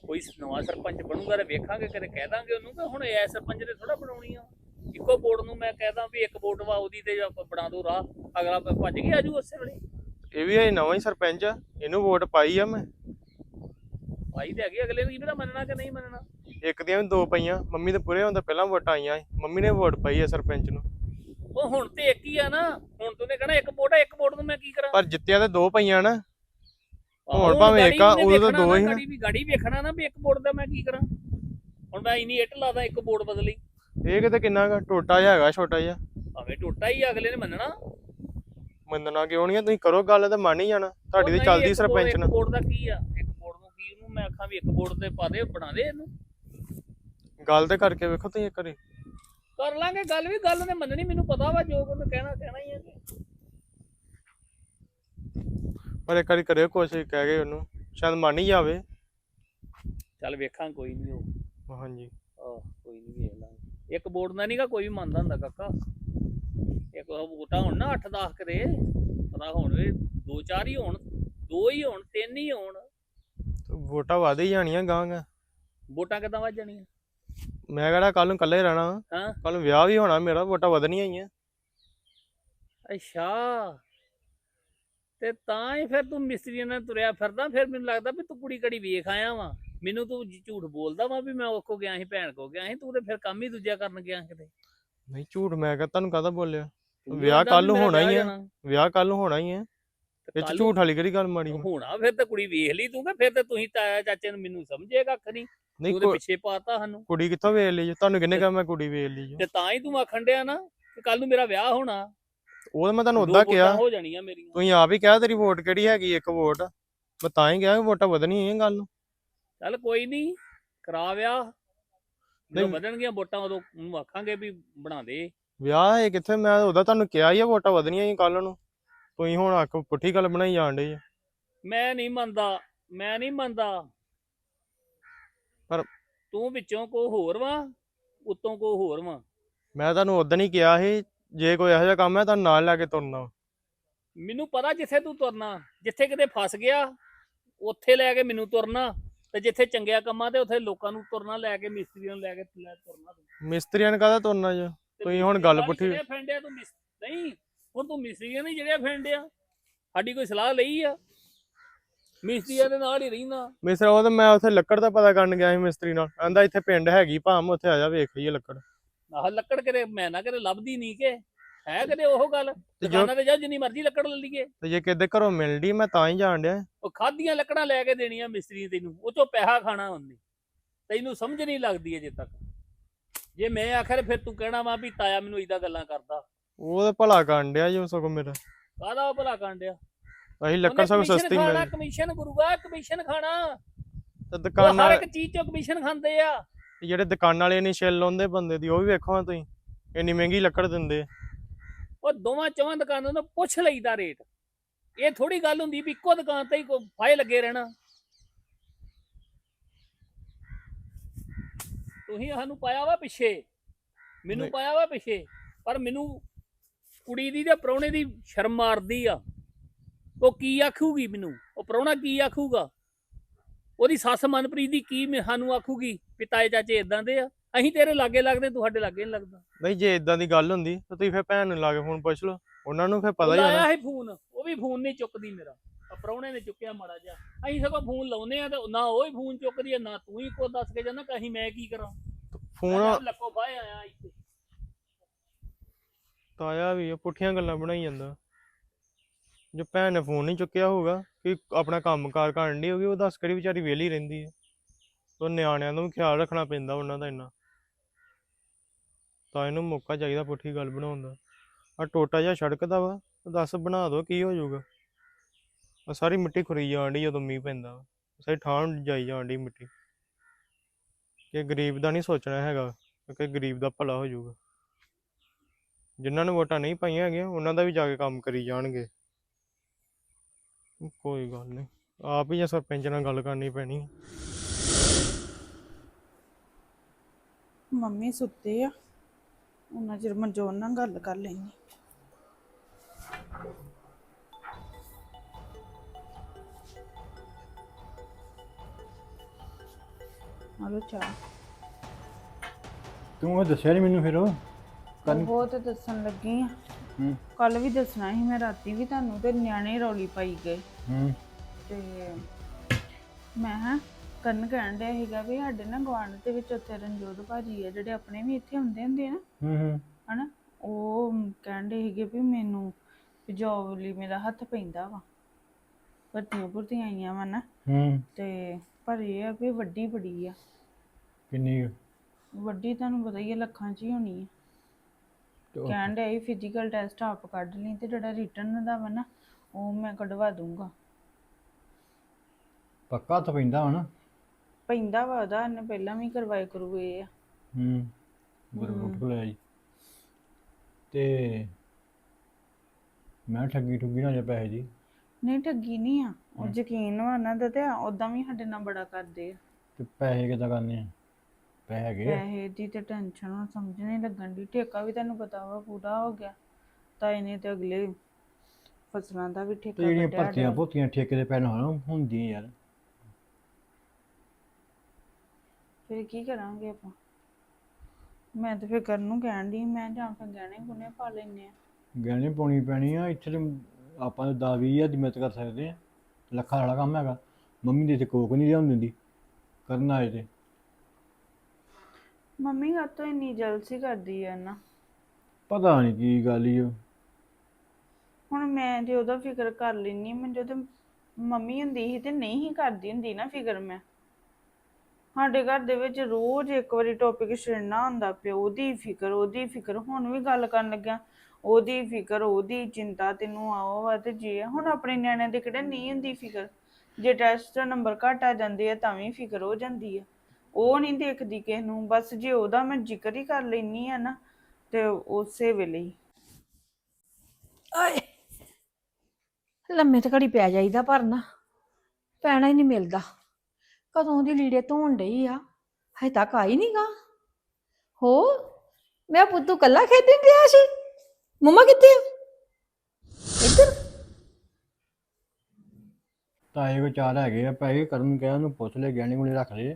ਕੋਈ ਨਵਾਂ ਸਰਪੰਚ ਬਣੂਗਾ ਤੇ ਵੇਖਾਂਗੇ ਕਦੇ ਕਹਿ ਦਾਂਗੇ ਉਹਨੂੰ ਕਿ ਹੁਣ ਐ ਸਰਪੰਚ ਨੇ ਥੋੜਾ ਬਣਾਉਣੀ ਆ। ਇੱਕੋ ਵੋਟ ਨੂੰ ਮੈਂ ਕਹਿਦਾ ਵੀ ਇੱਕ ਵੋਟ ਵਾ ਉਹਦੀ ਤੇ ਬਣਾ ਦੋ ਰਾਹ। ਅਗਲਾ ਭੱਜ ਗਿਆ ਆਜੂ ਉਸੇ ਵੇਲੇ। ਇਹ ਵੀ ਹੈ ਨਵਾਂ ਹੀ ਸਰਪੰਚ ਆ ਇਹਨੂੰ ਵੋਟ ਪਾਈ ਆ ਮੈਂ। ਭਾਈ ਤੇ ਹੈਗੀ ਅਗਲੇ ਨੂੰ ਕੀ ਪਤਾ ਮੰਨਣਾ ਕਿ ਨਹੀਂ ਮੰਨਣਾ। ਇੱਕ ਦੀਆਂ ਵੀ ਦੋ ਪਈਆਂ ਮੰਮੀ ਦੇ ਪੂਰੇ ਹੁੰਦਾ ਪਹਿਲਾਂ ਵੋਟਾਂ ਆਈਆਂ ਸੀ। ਮੰਮੀ ਨੇ ਵੋਟ ਪਾਈ ਆ ਸਰਪੰਚ ਨੂੰ। ਉਹ ਹੁਣ ਤੇ ਇੱਕ ਹੀ ਆ ਨਾ ਹੁਣ ਤੂੰ ਨੇ ਕਹਣਾ ਇੱਕ ਵੋਟ ਆ ਇੱਕ ਵੋਟ ਨੂੰ ਮੈਂ ਕੀ ਕਰਾਂ? ਪਰ ਜਿੱਤਿਆ ਤੇ ਦੋ ਪਈਆਂ ਨਾ। ਆਹੋ, ਹੁਣ ਭਾਵੇਂ ਗਾੜੀ ਇੱਕ ਆ, ਉਹਨੇ ਉਦੋਂ ਤਾਂ ਵੇਖਣਾ ਦੋ ਹੀ ਨਾ, ਨਾ। ਗਾੜੀ ਵੀ ਗਾੜੀ ਵੇਖਣਾ ਨਾ ਵੀ ਇੱਕ ਵੋਟ ਦਾ ਮੈਂ ਕੀ ਕਰਾਂ। ਹੁਣ ਮੈਂ ਇਨੀ ਇੱਟ ਲਾਦਾ ਇੱਕ ਵੋਟ ਬਦਲੀ। ਇਹ ਕਿਤੇ ਕਿੰਨਾ ਕੁ ਟੋਟਾ ਜਿਹਾ ਹੈਗਾ ਛੋਟਾ ਜਿਹਾ। ਭਾਵੇਂ ਟੁੱਟਾ ਹੀ ਆ, ਅਗਲੇ ਨੇ ਮੰਨਣਾ। ਮੰਨਣਾ ਕਿਉਂ ਨਹੀਂ ਆ? ਤੁਸੀਂ ਕਰੋ ਗੱਲ ਤੇ ਮੰਨ ਹੀ ਜਾਣਾ। ਤੁਹਾਡੀ ਤੇ ਚੱਲਦੀ ਸਰਪੰਚ ਇੱਕ ਨਾਲ। ਵੋਟ ਦਾ ਕੀ ਆ? ਇੱਕ ਵੋਟ ਨੂੰ ਕੀ ਉਹਨੂੰ? ਮੈਂ ਆਖਾਂ ਵੀ ਇੱਕ ਬੋਰਡ ਤੇ ਪਾ ਦੇ ਬਣਾ ਦੇ ਇਹਨੂੰ। ਗੱਲ ਤੇ ਕਰਕੇ ਵੇਖੋ ਤੁਸੀਂ ਇੱਕ ਵਾਰੀ। ਕਰ ਲਾਂਗੇ ਗੱਲ ਵੀ ਗੱਲ ਨੇ ਮੰਨਣੀ ਮੈਨੂੰ ਪਤਾ ਵਾ ਜੋ ਉਹਨੂੰ ਕਹਿਣਾ ਕਹਿਣਾ ਹੀ ਹੈ ਪਰ ਇੱਕ ਵਾਰੀ ਕਰਿਓ ਕੋਸ਼ਿਸ਼ ਕਹਿ ਕੇ ਉਹਨੂੰ। ਸ਼ਾਇਦ ਮੰਨ ਹੀ ਜਾਵੇ। ਚੱਲ ਵੇਖਾਂ ਕੋਈ ਨਹੀਂ ਉਹ। ਹਾਂਜੀ ਆਹ ਕੋਈ ਨਹੀਂ ਵੇਖ ਲਾਂਗੇ ਇੱਕ ਬੋਰਡ ਦਾ ਨਹੀਂਗਾ ਕੋਈ ਵੀ ਮੰਨਦਾ ਹੁੰਦਾ ਕਾਕਾ। ਇੱਕ ਵੋਟਾਂ ਹੋਣ ਨਾ 8-10 ਕਰੇ ਪਤਾ ਹੋਣ ਵੀ ਦੋ ਚਾਰ ਹੀ ਹੋਣ ਦੋ ਹੀ ਹੋਣ ਤਿੰਨ ਹੀ ਹੋਣ। ਵੋਟਾਂ ਵਧ ਹੀ ਜਾਣੀਆਂ ਗਾਂਗਾ ਵੋਟਾਂ ਕਿਦਾਂ ਵੱਜ ਜਾਣੀਆਂ? ਮੈਂ ਕਿਹੜਾ ਕੱਲ ਨੂੰ ਇਕੱਲੇ ਰਹਿਣਾ ਹਾਂ। ਕੱਲ ਨੂੰ ਵਿਆਹ ਵੀ ਹੋਣਾ ਮੇਰਾ ਵੋਟਾਂ ਵਧਣੀਆਂ ਹੀ ਆ। ਅੱਛਾ। ਤੇ ਤਾਂ ਹੀ ਫਿਰ ਤੂੰ ਮਿਸਤਰੀਆਂ ਨਾਲ ਤੁਰਿਆ ਫਿਰਦਾ ਫਿਰ ਮੈਨੂੰ ਲੱਗਦਾ ਵੀ ਤੂੰ ਕੁੜੀ ਕੜੀ ਵੇਖ ਆਇਆ ਵਾ। ਮੈਨੂੰ ਤੂੰ ਝੂਠ ਬੋਲਦਾ ਵਾ ਵੀ ਮੈਂ ਉਹ ਕੋ ਗਿਆ ਸੀ ਭੈਣ ਕੋ ਗਿਆ ਸੀ ਤੂੰ ਤੇ ਫਿਰ ਕੰਮ ਹੀ ਦੂਜਾ ਕਰਨ ਗਿਆ ਕਿਤੇ ਨਹੀਂ ਝੂਠ ਮੈਂ ਕਿਹਾ ਤੁਹਾਨੂੰ ਕਾਹਦਾ ਬੋਲਿਆ ਵਿਆਹ ਕੱਲ੍ਹ ਨੂੰ ਹੋਣਾ ਹੀ। ਜਾਣਾ। ਵਿਆਹ ਕੱਲ ਨੂੰ ਹੋਣਾ ਹੀ ਤੇ ਇਹ ਝੂਠ ਵਾਲੀ ਕਿਹੜੀ ਗੱਲ ਮਾੜੀ? ਹੋਣਾ ਫਿਰ ਤੇ ਕੁੜੀ ਵੇਖ ਲਈ ਤੂੰ ਕਿ ਫਿਰ ਤੇ ਤੁਸੀਂ ਤਾਇਆ ਚਾਚੇ ਨੂੰ ਮੈਨੂੰ ਸਮਝੇ ਕੱਖ ਨਹੀਂ ਨਹੀਂ ਤੂੰ ਤੇ ਪਿੱਛੇ ਪਾਤਾ ਸਾਨੂੰ ਕੁੜੀ ਕਿੱਥੋਂ ਵੇਚ ਲਈ ਜੀ? ਤੁਹਾਨੂੰ ਕਿੰਨੇ ਕਿਹਾ ਮੈਂ ਕੁੜੀ ਵੇਚ ਲਈ? ਤੇ ਤਾਂ ਹੀ ਤੂੰ ਆਖਣ ਡਿਆ ਨਾ ਕਿ ਕੱਲ ਨੂੰ ਮੇਰਾ ਵਿਆਹ ਹੋਣਾ ਉਹ ਮੈਂ ਤੁਹਾਨੂੰ ਉਦਾਂ ਕਿਹਾ ਹੋ ਜਾਣੀਆਂ ਮੇਰੀਆਂ ਤੁਸੀਂ ਆਪ ਹੀ ਕਿਹਾ ਤੇਰੀ ਵੋਟ ਕਿਹੜੀ ਹੈਗੀ ਇੱਕ ਵੋਟ ਮੈਂ ਤਾਂ ਹੀ ਕਿਹਾ ਵੋਟਾਂ ਵਧਣੀਆਂ ਹੀ ਗੱਲ ਨੂੰ ਚੱਲ ਕੋਈ ਨਹੀਂ ਕਰਾ ਵਿਆਹ ਜਦੋਂ ਨਹੀਂ। ਵਧਣਗੀਆਂ ਵੋਟਾਂ ਉਦੋਂ ਉਹਨੂੰ ਆਖਾਂਗੇ ਵੀ ਬਣਾ ਦੇ। ਵਿਆਹ ਹੈ ਕਿੱਥੇ? ਮੈਂ ਉਹਦਾ ਤੁਹਾਨੂੰ ਕਿਹਾ ਹੀ ਆ ਵੋਟਾਂ ਵਧਣੀਆਂ ਹੀ ਕੱਲ ਨੂੰ। ਤੁਸੀਂ ਹੁਣ ਆਖੋ ਪੁੱਠੀ ਗੱਲ ਬਣਾਈ ਜਾਣ ਡੇ ਮੈਂ ਨਹੀਂ ਮੰਨਦਾ ਮੈਂ ਨਹੀਂ ਮੰਨਦਾ। ਪਰ- ਤੂੰ ਵਿੱਚੋਂ ਕੋ ਹੋਰ ਵਾ ਉੱਤੋਂ ਕੋ ਹੋਰ ਵਾ। ਮੈਂ ਤੁਹਾਨੂੰ ਉਦੋਂ ਹੀ ਕਿਹਾ ਸੀ ਜੇ ਕੋਈ ਇਹੋ ਜਿਹਾ ਕੰਮ ਹੈ ਤੁਹਾਨੂੰ ਨਾਲ ਲੈ ਕੇ ਤੁਰਨਾ। ਮੈਨੂੰ ਪਤਾ ਜਿੱਥੇ ਤੂੰ ਤੁਰਨਾ ਜਿੱਥੇ ਕਿਤੇ ਫਸ ਗਿਆ ਉੱਥੇ ਲੈ ਕੇ ਮੈਨੂੰ ਤੁਰਨਾ। ਤੇ ਜਿੱਥੇ ਚੰਗਿਆ ਕੰਮਾਂ ਤੇ ਉੱਥੇ ਲੋਕਾਂ ਨੂੰ ਤੁਰਨਾ ਲੈ ਕੇ ਮਿਸਤਰੀਆਂ ਨੂੰ ਲੈ ਕੇ ਲੈ ਤੁਰਨਾ ਤੂੰ ਮਿਸਤਰੀਆਂ ਨੇ ਕਾਹਦਾ ਤੁਰਨਾ ਜੀ? ਤੇ ਤੁਸੀਂ ਹੁਣ ਗੱਲ ਪੁੱਠੀ- ਜਿਹੜਿਆ ਫੈਂਡਿਆ ਤੂੰ ਮਿਸ- ਨਹੀਂ ਹੁਣ ਤੂੰ ਮਿਸਤਰੀਆਂ ਨਹੀਂ ਜਿਹੜਿਆ ਫੈਂਡਿਆ ਸਾਡੀ ਕੋਈ ਸਲਾਹ ਲਈ ਆ? ਮਿਸਤਰੀਆਂ ਦੇ ਨਾਲ ਹੀ ਰਹਿੰਦਾ ਮਿਸਤਰੀ ਉਹ ਤਾਂ ਮੈਂ ਉੱਥੇ ਲੱਕੜ ਦਾ ਪਤਾ ਕਰਨ ਗਿਆ ਸੀ ਮਿਸਤਰੀ ਨਾਲ। ਕਹਿੰਦਾ ਇੱਥੇ ਪਿੰਡ ਹੈਗੀ ਭਾਮ ਉੱਥੇ ਆ ਜਾ ਵੇਖ ਲਈਏ ਲੱਕੜ। ਆਹ ਲੱਕੜ ਕਿਤੇ ਮੈਂ ਨਾ ਕਿਤੇ ਲੱਭਦੀ ਨਹੀਂ ਕਿ। ਹੈ ਕਿਤੇ ਉਹ ਗੱਲ? ਦੁਕਾਨਾਂ ਤੇ ਜਾ ਜਿੰਨੀ ਮਰਜ਼ੀ ਲੱਕੜ ਲੈ ਲਈਏ। ਤੇ ਜੇ ਕਿਤੇ ਘਰੋਂ ਮਿਲਦੀ ਮੈਂ ਤਾਂ ਹੀ ਜਾਣ ਡਿਆ। ਉਹ ਖਾਦੀਆਂ ਲੱਕੜਾਂ ਲੈ ਕੇ ਦੇਣੀਆਂ ਮਿਸਤਰੀ ਤੈਨੂੰ ਉਹ ਚੋਂ ਪੈਸਾ ਖਾਣਾ ਉਹਨੇ। ਤੈਨੂੰ ਸਮਝ ਨਹੀਂ ਲੱਗਦੀ ਅਜੇ ਤੱਕ। ਜੇ ਮੈਂ ਆਖਰ ਫਿਰ ਤੂੰ ਕਹਿਣਾ ਵਾ ਵੀ ਤਾਇਆ ਮੈਨੂੰ ਇਦਾਂ ਗੱਲਾਂ ਕਰਦਾ। ਉਹ ਤਾਂ ਭਲਾ ਕਰਨ ਡਿਆ ਜੀ ਸਗੋਂ ਮੇਰਾ। ਕਾਹਦਾ ਉਹ ਭਲਾ ਕਾਂਡਿਆ ਅਸੀਂ ਲੱਕੜ ਸਗੋਂ ਸਸਤੀ ਖਾਣਾ ਮਿਲ ਕਮਿਸ਼ਨ ਗੁਰੂਆ ਕਮਿਸ਼ਨ ਖਾਣਾ। ਤੇ ਦੁਕਾਨਾਂ ਹਰ ਇੱਕ ਚੀਜ਼ ਚੋਂ ਕਮਿਸ਼ਨ ਖਾਂਦੇ ਆ। ਜਿਹੜੇ ਦੁਕਾਨ ਵਾਲੇ ਨਹੀਂ ਛਿੱਲ ਲਾਉਂਦੇ ਬੰਦੇ ਦੀ ਉਹ ਵੀ ਵੇਖੋ ਤੁਸੀਂ। ਇੰਨੀ ਮਹਿੰਗੀ ਲੱਕੜ ਦਿੰਦੇ। ਆ। ਉਹ ਦੋਵਾਂ ਚੌਵਾਂ ਦੁਕਾਨਾਂ ਤੋਂ ਪੁੱਛ ਲਈਦਾ ਰੇਟ। ਇਹ ਥੋੜੀ ਗੱਲ ਹੁੰਦੀ ਵੀ ਇੱਕੋ ਦੁਕਾਨ ਤੇ ਹੀ ਕੋ ਫਾਇ ਲੱਗੇ ਰਹਿਣਾ। ਤੁਸੀਂ ਸਾਨੂੰ ਪਾਇਆ ਵਾ ਪਿੱਛੇ। ਮੈਨੂੰ ਨਹੀਂ। ਪਾਇਆ ਵਾ ਪਿੱਛੇ ਪਰ ਮੈਨੂੰ ਕੁੜੀ ਦੀ ਤੇ ਪ੍ਰਾਹੁਣੇ ਦੀ ਸ਼ਰਮ ਮਾਰਦੀ ਆ। ਉਹ ਕੀ ਆਖੂਗੀ ਮੈਨੂੰ? ਉਹ ਪ੍ਰਾਹੁਣਾ ਕੀ ਆਖੂਗਾ? ਉਹਦੀ ਸੱਸ ਮਨਪ੍ਰੀਤ ਦੀ ਕੀ ਮੈਂ- ਸਾਨੂੰ ਆਖੂਗੀ? ਪਿਤਾਏ ਚਾਚੇ ਇਦਾਂ ਦੇ ਆ। ਅਸੀਂ ਤੇਰੇ ਲਾਗੇ ਲੱਗਦੇ ਤੁਹਾਡੇ ਲਾਗੇ ਨਹੀਂ ਲੱਗਦਾ। ਨਹੀਂ ਜੇ ਇਦਾਂ ਦੀ ਗੱਲ ਹੁੰਦੀ ਤਾਂ ਤੁਸੀਂ ਫਿਰ ਭੈਣ ਨੂੰ ਲਾ ਕੇ ਫੋਨ ਪੁੱਛ ਲਓ। ਉਹਨਾਂ ਨੂੰ ਫਿਰ ਪਤਾ ਹੀ ਲਾਇਆ ਹੋਣਾ ਹੈ ਫੋਨ ਉਹ ਵੀ ਫੋਨ ਨਹੀਂ ਚੁੱਕਦੀ ਮੇਰਾ। ਆ ਪ੍ਰਾਹੁਣੇ ਨੇ ਚੁੱਕਿਆ ਮਾੜਾ ਜਿਹਾ। ਅਸੀਂ ਸਗੋਂ ਫੋਨ ਲਾਉਨੇ ਆ ਤੇ ਨਾ ਉਹ ਹੀ ਫੋਨ ਚੁੱਕਦੀ ਆ ਨਾ ਤੂੰ ਹੀ ਕੋ ਦੱਸ ਕੇ ਜਾਂਦਾ ਕਹੀਂ ਮੈਂ ਕੀ ਕਰਾਂ। ਫੋਨ ਲੱਕੋ ਬਾਹੇ ਆਇਆ ਇੱਥੇ। ਤਾਇਆ ਵੀ ਆ, ਪੁੱਠੀਆਂ ਗੱਲਾਂ ਬਣਾਈ ਜਾਂਦਾ। ਜੇ ਭੈਣ ਨੇ ਫੋਨ ਨਹੀਂ ਚੁੱਕਿਆ ਹੋਊਗਾ ਕਿ ਆਪਣਾ ਕੰਮਕਾਰ ਕਰਨ ਦੀ ਹੋਗੀ ਉਹ ਦੱਸ ਕਿਹੜੀ ਵਿਚਾਰੀ ਵਿਹਲੀ ਰਹਿੰਦੀ ਹੈ। ਉਹ ਨਿਆਣਿਆਂ ਨੂੰ ਵੀ ਖਿਆਲ ਰੱਖਣਾ ਪੈਂਦਾ ਉਹਨਾਂ ਦਾ ਇੰਨਾ। ਤਾਂ ਇਹਨੂੰ ਮੌਕਾ ਚਾਹੀਦਾ ਪੁੱਠੀ ਗੱਲ ਬਣਾਉਣ ਦਾ। ਆ ਟੋਟਾ ਜਿਹਾ ਸੜਕਦਾ ਵਾ, ਦੱਸ ਬਣਾ ਦੋ ਕੀ ਹੋ ਜਾਊਗਾ। ਆ ਸਾਰੀ ਮਿੱਟੀ ਖੁਰੀ ਜਾਣ ਡਈ ਜਦੋਂ ਮੀਂਹ ਪੈਂਦਾ ਵਾ। ਸਾਰੀ ਠਾਂ ਜਾਈ ਜਾਣ ਡਈ ਮਿੱਟੀ। ਕਿ ਗਰੀਬ ਦਾ ਨਹੀਂ ਸੋਚਣਾ ਹੈਗਾ ਕਿ ਗਰੀਬ ਦਾ ਭਲਾ ਹੋ ਜਾਊਗਾ। ਜਿਨ੍ਹਾਂ ਨੂੰ ਵੋਟਾਂ ਨਹੀਂ ਪਾਈਆਂ ਹੈਗੀਆਂ, ਉਹਨਾਂ ਦਾ ਵੀ ਜਾ ਕੇ ਕੰਮ ਕਰੀ ਜਾਣਗੇ। ਕੋਈ ਗੱਲ ਨਹੀਂ, ਆਪ ਹੀ ਜਾਂ ਸਰਪੰਚ ਨਾਲ ਗੱਲ ਕਰਨੀ ਪੈਣੀ ਮੰਮੀ ਸੁੱਤੇ ਆ। ਉਹਨਾਂ ਚਿਰ ਮਨਜੋਤ ਨਾਲ ਗੱਲ ਕਰ ਲੈਣੀ ਹਲੋ ਚਾਹ। ਤੂੰ ਉਹ ਦੱਸਿਆ ਨਹੀਂ ਮੈਨੂੰ ਫਿਰ ਉਹ? ਕੱਲ ਉਹ ਤੇ ਦੱਸਣ ਲੱਗੀ ਆ ਹੂੰ। ਕੱਲ ਵੀ ਦੱਸਣਾ ਸੀ ਮੈਂ ਰਾਤੀ ਵੀ ਤੁਹਾਨੂੰ ਤੇ ਨਿਆਣੇ ਰੌਲੀ ਪਾਈ ਗਏ। ਹੂੰ। ਤੇ ਮੈਂ ਹਾਂ ਕਰਨ ਕਹਿਣ ਡਿਆ ਸੀਗਾ ਵੀ ਸਾਡੇ ਨਾ ਗਵਾਂਢ ਦੇ ਵਿੱਚ ਉੱਥੇ ਰਣਜੋਤ ਭਾਜੀ ਆ ਜਿਹੜੇ ਆਪਣੇ ਵੀ ਇੱਥੇ ਹੁੰਦੇ ਹੁੰਦੇ ਆ ਨਾ। ਹੂੰ ਹੂੰ। ਹਨਾ? ਉਹ ਕਹਿੰਦੇ ਸੀਗੇ ਵੀ ਮੈਨੂੰ ਜੋਬ ਲਈ ਮੇਰਾ ਹੱਥ ਪੈਂਦਾ ਵਾ। ਭਰਤੀਆਂ ਭਰਤੀਆਂ ਆਈਆਂ ਵਾ ਨਾ। ਹੂੰ। ਤੇ ਪਰ ਇਹ ਆ ਵੀ ਵੱਡੀ ਬੜੀ ਆ। ਕਿੰਨੀ ਕੁ? ਵੱਡੀ ਤੁਹਾਨੂੰ ਪਤਾ ਹੀ ਆ ਲੱਖਾਂ 'ਚ ਹੀ ਹੋਣੀ ਆ। ਤੇ ਉਹ- ਕਹਿਣ ਡਿਆ ਫਿਜ਼ੀਕਲ ਟੈਸਟ ਆਪ ਕੱਢ ਲਈ ਤੇ ਜਿਹੜਾ ਰਿਟਰਨ ਦਾ ਵਾ ਨਾ ਉਹ ਮੈਂ ਕਢਵਾ ਦੂੰਗਾ। ਪੱਕਾ ਹੱਥ ਪੈਂਦਾ ਹਣਾ ਪੈਂਦਾ ਵਾ ਉਹਦਾ ਉਹਨੇ ਪਹਿਲਾਂ ਵੀ ਕਰਵਾਏ ਕਰਵਾਏ ਆ। ਹੂੰ ਗੁਰਮੁਖ ਕੋਲ ਆਇਆ ਜੀ ਤੇ ਮੈਂ ਠੱਗੀ ਠੁੱਗੀ ਨਾ ਜੇ ਪੈਸੇ ਦੀ। ਨਹੀਂ ਠੱਗੀ ਨਹੀਂ ਆ। ਉਹ। ਯਕੀਨ ਵਾ ਉਹਨਾਂ ਦਾ ਤੇ ਉਦਾਂ ਵੀ ਸਾਡੇ ਨਾਲ ਬੜਾ ਕਰਦੇ ਆ। ਤੇ ਪੈਸੇ ਕਿੱਦਾਂ ਕਰਨੇ ਆ? ਪੈਸੇ ਹੈਗੇ ਆ? ਪੈਸੇ ਦੀ ਤੇ ਟੈਨਸ਼ਨ ਹੁਣ ਸਮਝ ਨਹੀਂ ਲੱਗਣ ਦੀ ਠੇਕਾ ਵੀ ਤੈਨੂੰ ਪਤਾ ਵਾ ਪੂਰਾ ਹੋ ਗਿਆ। ਤਾਂ ਇਹਨੇ ਤੇ ਅਗਲੇ ਫਸਲਾਂ ਦਾ ਵੀ ਤੇ ਠੇਕਾ ਜਿਹੜੀਆਂ ਕੱਢਿਆ ਭਰਤੀਆਂ ਠੇਕੇ ਦੇ ਪੈਣ ਹੋਣ ਹੁੰਦੀਆਂ ਯਾਰ। ਫਿਰ ਕੀ ਕਰਾਂਗੇ ਆਪਾਂ? ਮੈਂ ਤਾਂ ਫਿਕਰ ਨੂੰ ਕਹਿਣ ਦੀ ਮੈਂ ਜਾਂ ਫਿਰ ਗਹਿਣੇ ਗੁਣੇ ਪਾ ਲੈਨੇ ਆ ਗਹਿਣੇ ਪਾਉਣੀ ਪੈਣੀ ਆ ਇੱਥੇ ਤੇ ਆਪਾਂ ਤਾਂ 10 20000 ਦੀ ਮਿਹਨਤ ਕਰ ਸਕਦੇ ਆ ਲੱਖਾਂ ਵਾਲਾ ਕੰਮ ਹੈਗਾ ਮੰਮੀ ਦੀ ਤੇ ਕੋਕ ਨਹੀਂ ਲਿਆਉਣ ਦਿੰਦੀ ਕਰਨ ਆਏ ਤੇ। ਮੰਮੀ ਕਾਤੋਂ ਇੰਨੀ ਜਲਸੀ ਕਰਦੀ ਆ ਨਾ। ਪਤਾ ਨਹੀਂ ਕੀ ਗੱਲ ਈ ਉਹ ਹੁਣ ਮੈਂ ਜੇ ਉਹਦਾ ਫਿਕਰ ਕਰ ਲੈਨੀ ਮੈਂ ਜਦੋਂ ਮੰਮੀ ਹੁੰਦੀ ਸੀ ਤੇ ਨਹੀਂ ਹੀ ਕਰਦੀ ਹੁੰਦੀ ਨਾ ਫਿਕਰ ਮੈਂ। ਸਾਡੇ ਘਰ ਦੇ ਵਿੱਚ ਰੋਜ਼ ਇੱਕ ਵਾਰੀ ਟੌਪਿਕ ਛਿੜਨਾ ਹੁੰਦਾ ਪਿਓ ਦੀ ਫਿਕਰ, ਉਹਦੀ ਫਿਕਰ, ਹੁਣ ਵੀ ਗੱਲ ਕਰਨ ਲੱਗਿਆ, ਉਹਦੀ ਫਿਕਰ, ਉਹਦੀ ਚਿੰਤਾ, ਤੈਨੂੰ ਆਓ ਵਾ ਤੇ ਜੇ ਹੁਣ ਆਪਣੇ ਨਿਆਣਿਆਂ ਦੇ ਕਿਹੜੇ ਨਹੀਂ ਹੁੰਦੀ ਫਿਕਰ? ਜੇ ਟੈਸਟ ਦਾ ਨੰਬਰ ਘੱਟ ਆ ਜਾਂਦੇ ਆ, ਤਾਂ ਵੀ ਫਿਕਰ ਹੋ ਜਾਂਦੀ ਆ। ਉਹ ਨਹੀਂ ਦੇਖਦੀ ਕਿਸ ਨੂੰ, ਬਸ ਜੇ ਉਹਦਾ ਮੈਂ ਜ਼ਿਕਰ ਹੀ ਕਰ ਲੈਨੀ ਆ ਨਾ, ਤੇ ਉਸੇ ਵੇਲੇ ਹੀ। ਆਏ। ਲੰਮੇ ਤੇ ਘੜੀ ਪੈ ਜਾਈਦਾ ਪਰ ਨਾ, ਪੈਣਾ ਹੀ ਨਹੀਂ ਮਿਲਦਾ। ਕਦੋਂ ਦੀ ਲੀੜੇ ਧੋਣ ਡਈ ਆ? ਹਜੇ ਤੱਕ ਆਈ ਨੀ ਗਾ। ਹੋ ਮੈਂ ਪੁੱਤੂ ਕੱਲਾ ਖੇਡਣ ਗਿਆ ਸੀ। ਮੰਮਾ ਕਿੱਥੇ ਆ? ਇੱਧਰ। ਤਾਏ ਕੋ ਚਾਰ ਹੈਗੇ ਆ ਪੈਸੇ ਕਰਨ ਨੂੰ ਕਿਹਾ ਉਹਨੂੰ ਪੁੱਛ ਲੈ ਗਹਿਣੇ ਗੁਣੇ ਰੱਖ ਲੈ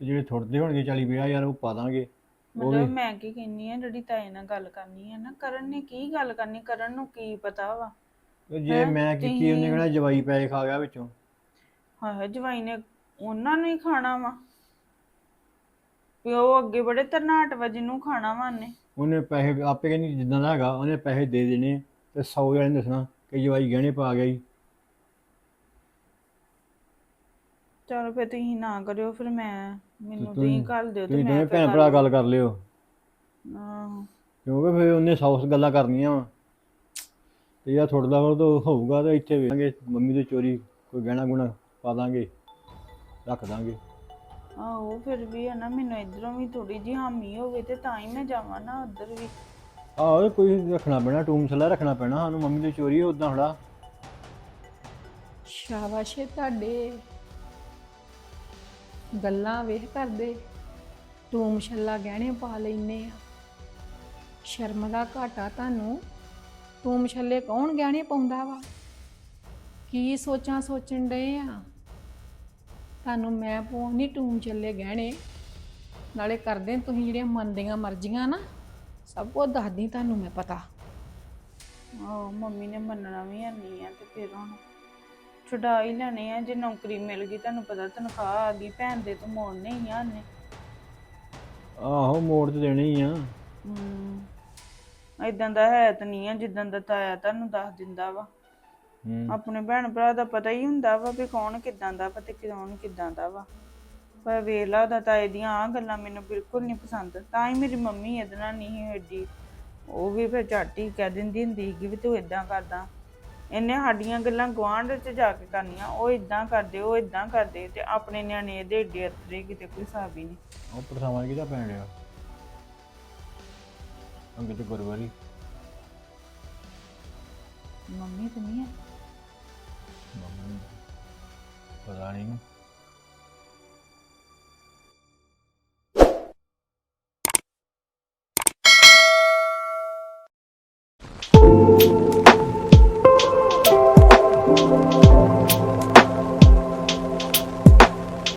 ਤੇ ਜਿਹੜੇ ਥੁੱਟਦੇ ਹੋਣਗੇ 40 50 ਯਾਰ ਉਹ ਪਾ ਦਾਂਗੇ। ਉਹ ਮਤਲਬ ਮੈਂ ਕੀ ਕਹਿੰਨੀ ਆ ਜਿਹੜੀ ਤਾਏ ਨਾਲ ਗੱਲ ਕਰਨੀ ਆ ਨਾ ਕਰਨ ਨੇ ਕੀ ਗੱਲ ਕਰਨੀ ਕਰਨ ਨੂੰ ਕੀ ਪਤਾ ਵਾ? ਤੇ ਜੇ? ਮੈਂ ਕੀਤੀ ਉਹਨੇ ਕਹਿਣਾ ਜਵਾਈ ਪੈਸੇ ਖਾ ਗਿਆ ਵਿੱਚੋਂ। ਹਾਏ ਜਵਾਈ ਨੇ ਉਹਨਾਂ ਨੂੰ ਹੀ ਖਾਣਾ ਵਾ। ਪਿਓ ਅੱਗੇ ਬੜੇ ਤਰਨਾਟ ਵਾ ਜਿਹਨੂੰ ਖਾਣਾ ਵਾ ਉਹਨੇ। ਉਹਨੇ ਪੈਸੇ ਆਪੇ ਕਹਿੰਦੀ ਜਿੱਦਾਂ ਦਾ ਹੈਗਾ ਉਹਨੇ ਪੈਸੇ ਦੇ ਦੇਣੇ ਤੇ 100 ਜਣੇ ਨੇ ਦੱਸਣਾ ਕਿ ਜਵਾਈ ਗਹਿਣੇ ਪਾ ਗਿਆ ਜੀ ਚਲੋ ਫਿਰ ਤੁਸੀਂ ਨਾ ਕਰਿਓ ਫਿਰ ਮੈਂ ਮੈਨੂੰ ਤੂੰ- ਤੁਸੀਂ ਘੱਲ ਦਿਓ ਤੇ ਤੁਸੀਂ ਮੈਂ ਦੋਵੇਂ ਭੈਣ ਭਰਾ ਗੱਲ ਕਰ ਲਿਓ। ਆਹੋ। ਕਿਉਂਕਿ ਫਿਰ ਉਹਨੇ 100 ਗੱਲਾਂ ਕਰਨੀਆਂ ਵਾ। ਤੇ ਜਾਂ ਥੋੜਾ ਦਾ ਹੋਊਗਾ ਤਾਂ ਇੱਥੇ ਵੇਖਾਂਗੇ ਮੰਮੀ ਦੀ ਚੋਰੀ ਕੋਈ ਗਹਿਣਾ ਗੁਣਾ ਪਾ ਦਾਂਗੇ। ਰੱਖ ਦਾਂਗੇ। ਆਹੋ ਫਿਰ ਵੀ ਹੈ ਨਾ ਮੈਨੂੰ ਇਧਰੋਂ ਵੀ ਥੋੜੀ ਜਿਹੀ ਹਾਮੀ ਹੋਵੇ ਤੇ ਤਾਂ ਹੀ ਮੈਂ ਜਾਵਾਂ ਨਾ ਉਧਰ ਵੀ। ਆਹੋ ਕੋਈ ਰੱਖਣਾ ਪੈਣਾ ਟੂਮ ਸਲਾ ਰੱਖਣਾ ਪੈਣਾ ਸਾਨੂੰ ਮੰਮੀ ਦੀ ਚੋਰੀ ਉਦਾਂ ਹੜਾ। ਸ਼ਾਬਾਸ਼ ਤੁਹਾਡੇ। ਗੱਲਾਂ ਵੇਖ ਕਰਦੇ। ਤੂੰ ਮਸ਼ੱਲਾ ਗਹਿਣੇ ਪਾ ਲੈਨੇ ਆ। ਸ਼ਰਮ ਦਾ ਘਾਟਾ ਤੁਹਾਨੂੰ। ਤੂੰ ਮਸ਼ੱਲੇ ਕੌਣ ਗਹਿਣੇ ਪਾਉਂਦਾ ਵਾ? ਕੀ ਸੋਚਾਂ ਸੋਚਣ ਡਏ ਆ? ਤੁਹਾਨੂੰ ਮੈਂ ਪਾਉਣੀ ਟੂਮ ਚੱਲੇ ਗਹਿਣੇ। ਨਾਲੇ ਕਰਦੇ ਤੁਸੀਂ ਜਿਹੜੀਆਂ ਮਨ ਦੀਆਂ ਮਰਜ਼ੀਆਂ ਨਾ ਸਭ ਕੁਝ ਦੱਸਦੀ ਤੁਹਾਨੂੰ ਮੈਂ ਪਤਾ। ਆਹੋ ਮੰਮੀ ਨੇ ਮੰਨਣਾ ਵੀ ਨਹੀਂ ਆ ਤੇ ਫਿਰ ਹੁਣ ਛੁਡਾ ਹੀ ਲੈਣੇ ਆ ਜੇ ਨੌਕਰੀ ਮਿਲ ਗਈ ਤੁਹਾਨੂੰ ਪਤਾ ਤਨਖਾਹ ਆ ਗਈ ਭੈਣ ਦੇ ਤੋਂ ਮੋੜਨੇ ਹੀ ਆ ਨੇ ਆਹੋ ਮੋੜ ਤੇ ਦੇਣੇ ਹੀ ਆ। ਹੂੰ। ਇਦਾਂ ਦਾ ਹੈ ਤਾਂ ਨਹੀਂ ਆ ਜਿੱਦਾਂ ਦਾ ਤਾਇਆ ਤੁਹਾਨੂੰ ਦੱਸ ਦਿੰਦਾ ਵਾ। ਹੂੰ ਆਪਣੇ ਭੈਣ ਭਰਾ ਦਾ ਪਤਾ ਹੀ ਹੁੰਦਾ ਵਾ ਵੀ ਕੌਣ ਕਿਦਾਂ ਦਾ ਵਾ ਤੇ ਕੌਣ ਕਿਦਾਂ ਦਾ ਵਾ। ਪਰ ਵੇਲਾ ਦਾ ਤਾਏ ਦੀਆਂ ਆ ਗੱਲਾਂ ਮੈਨੂੰ ਬਿਲਕੁਲ ਨਹੀਂ ਪਸੰਦ। ਤਾਂ ਹੀ ਮੇਰੀ ਮੰਮੀ ਇਹਦੇ ਨਾਲ ਨਹੀਂ ਏਡੀ ਉਹ ਵੀ ਫਿਰ ਝੱਟ ਹੀ ਕਹਿ ਦਿੰਦੀ ਹੁੰਦੀ ਸੀ ਵੀ ਤੂੰ ਇਦਾਂ ਕਰਦਾ। ਇਹਨੇ ਸਾਡੀਆਂ ਗੱਲਾਂ ਗੁਆਂਢ 'ਚ ਜਾ ਕੇ ਕਰਨੀਆਂ। ਉਹ ਇਦਾਂ ਕਰਦੇ ਉਹ ਇਦਾਂ ਕਰਦੇ ਤੇ ਆਪਣੇ ਨਿਆਣੇ ਇਹਦੇ ਏਡੇ ਅਥਰੇ ਕਿਤੇ ਕੋਈ ਹਿਸਾਬ ਹੀ ਨਹੀਂ ਉਹ ਪਰਸਾਵਾਂ ਕਿਹਦਾ ਪੈਣ ਰਿਹਾ ਅੰਗੇ ਤੇ ਗੁਰਵਾਰੀ ਮੰਮੀ ਤੇ ਨਹੀਂ ਆ ਮੰਮੀ ਨੂੰ। ਪਤਾ ਨਹੀਂ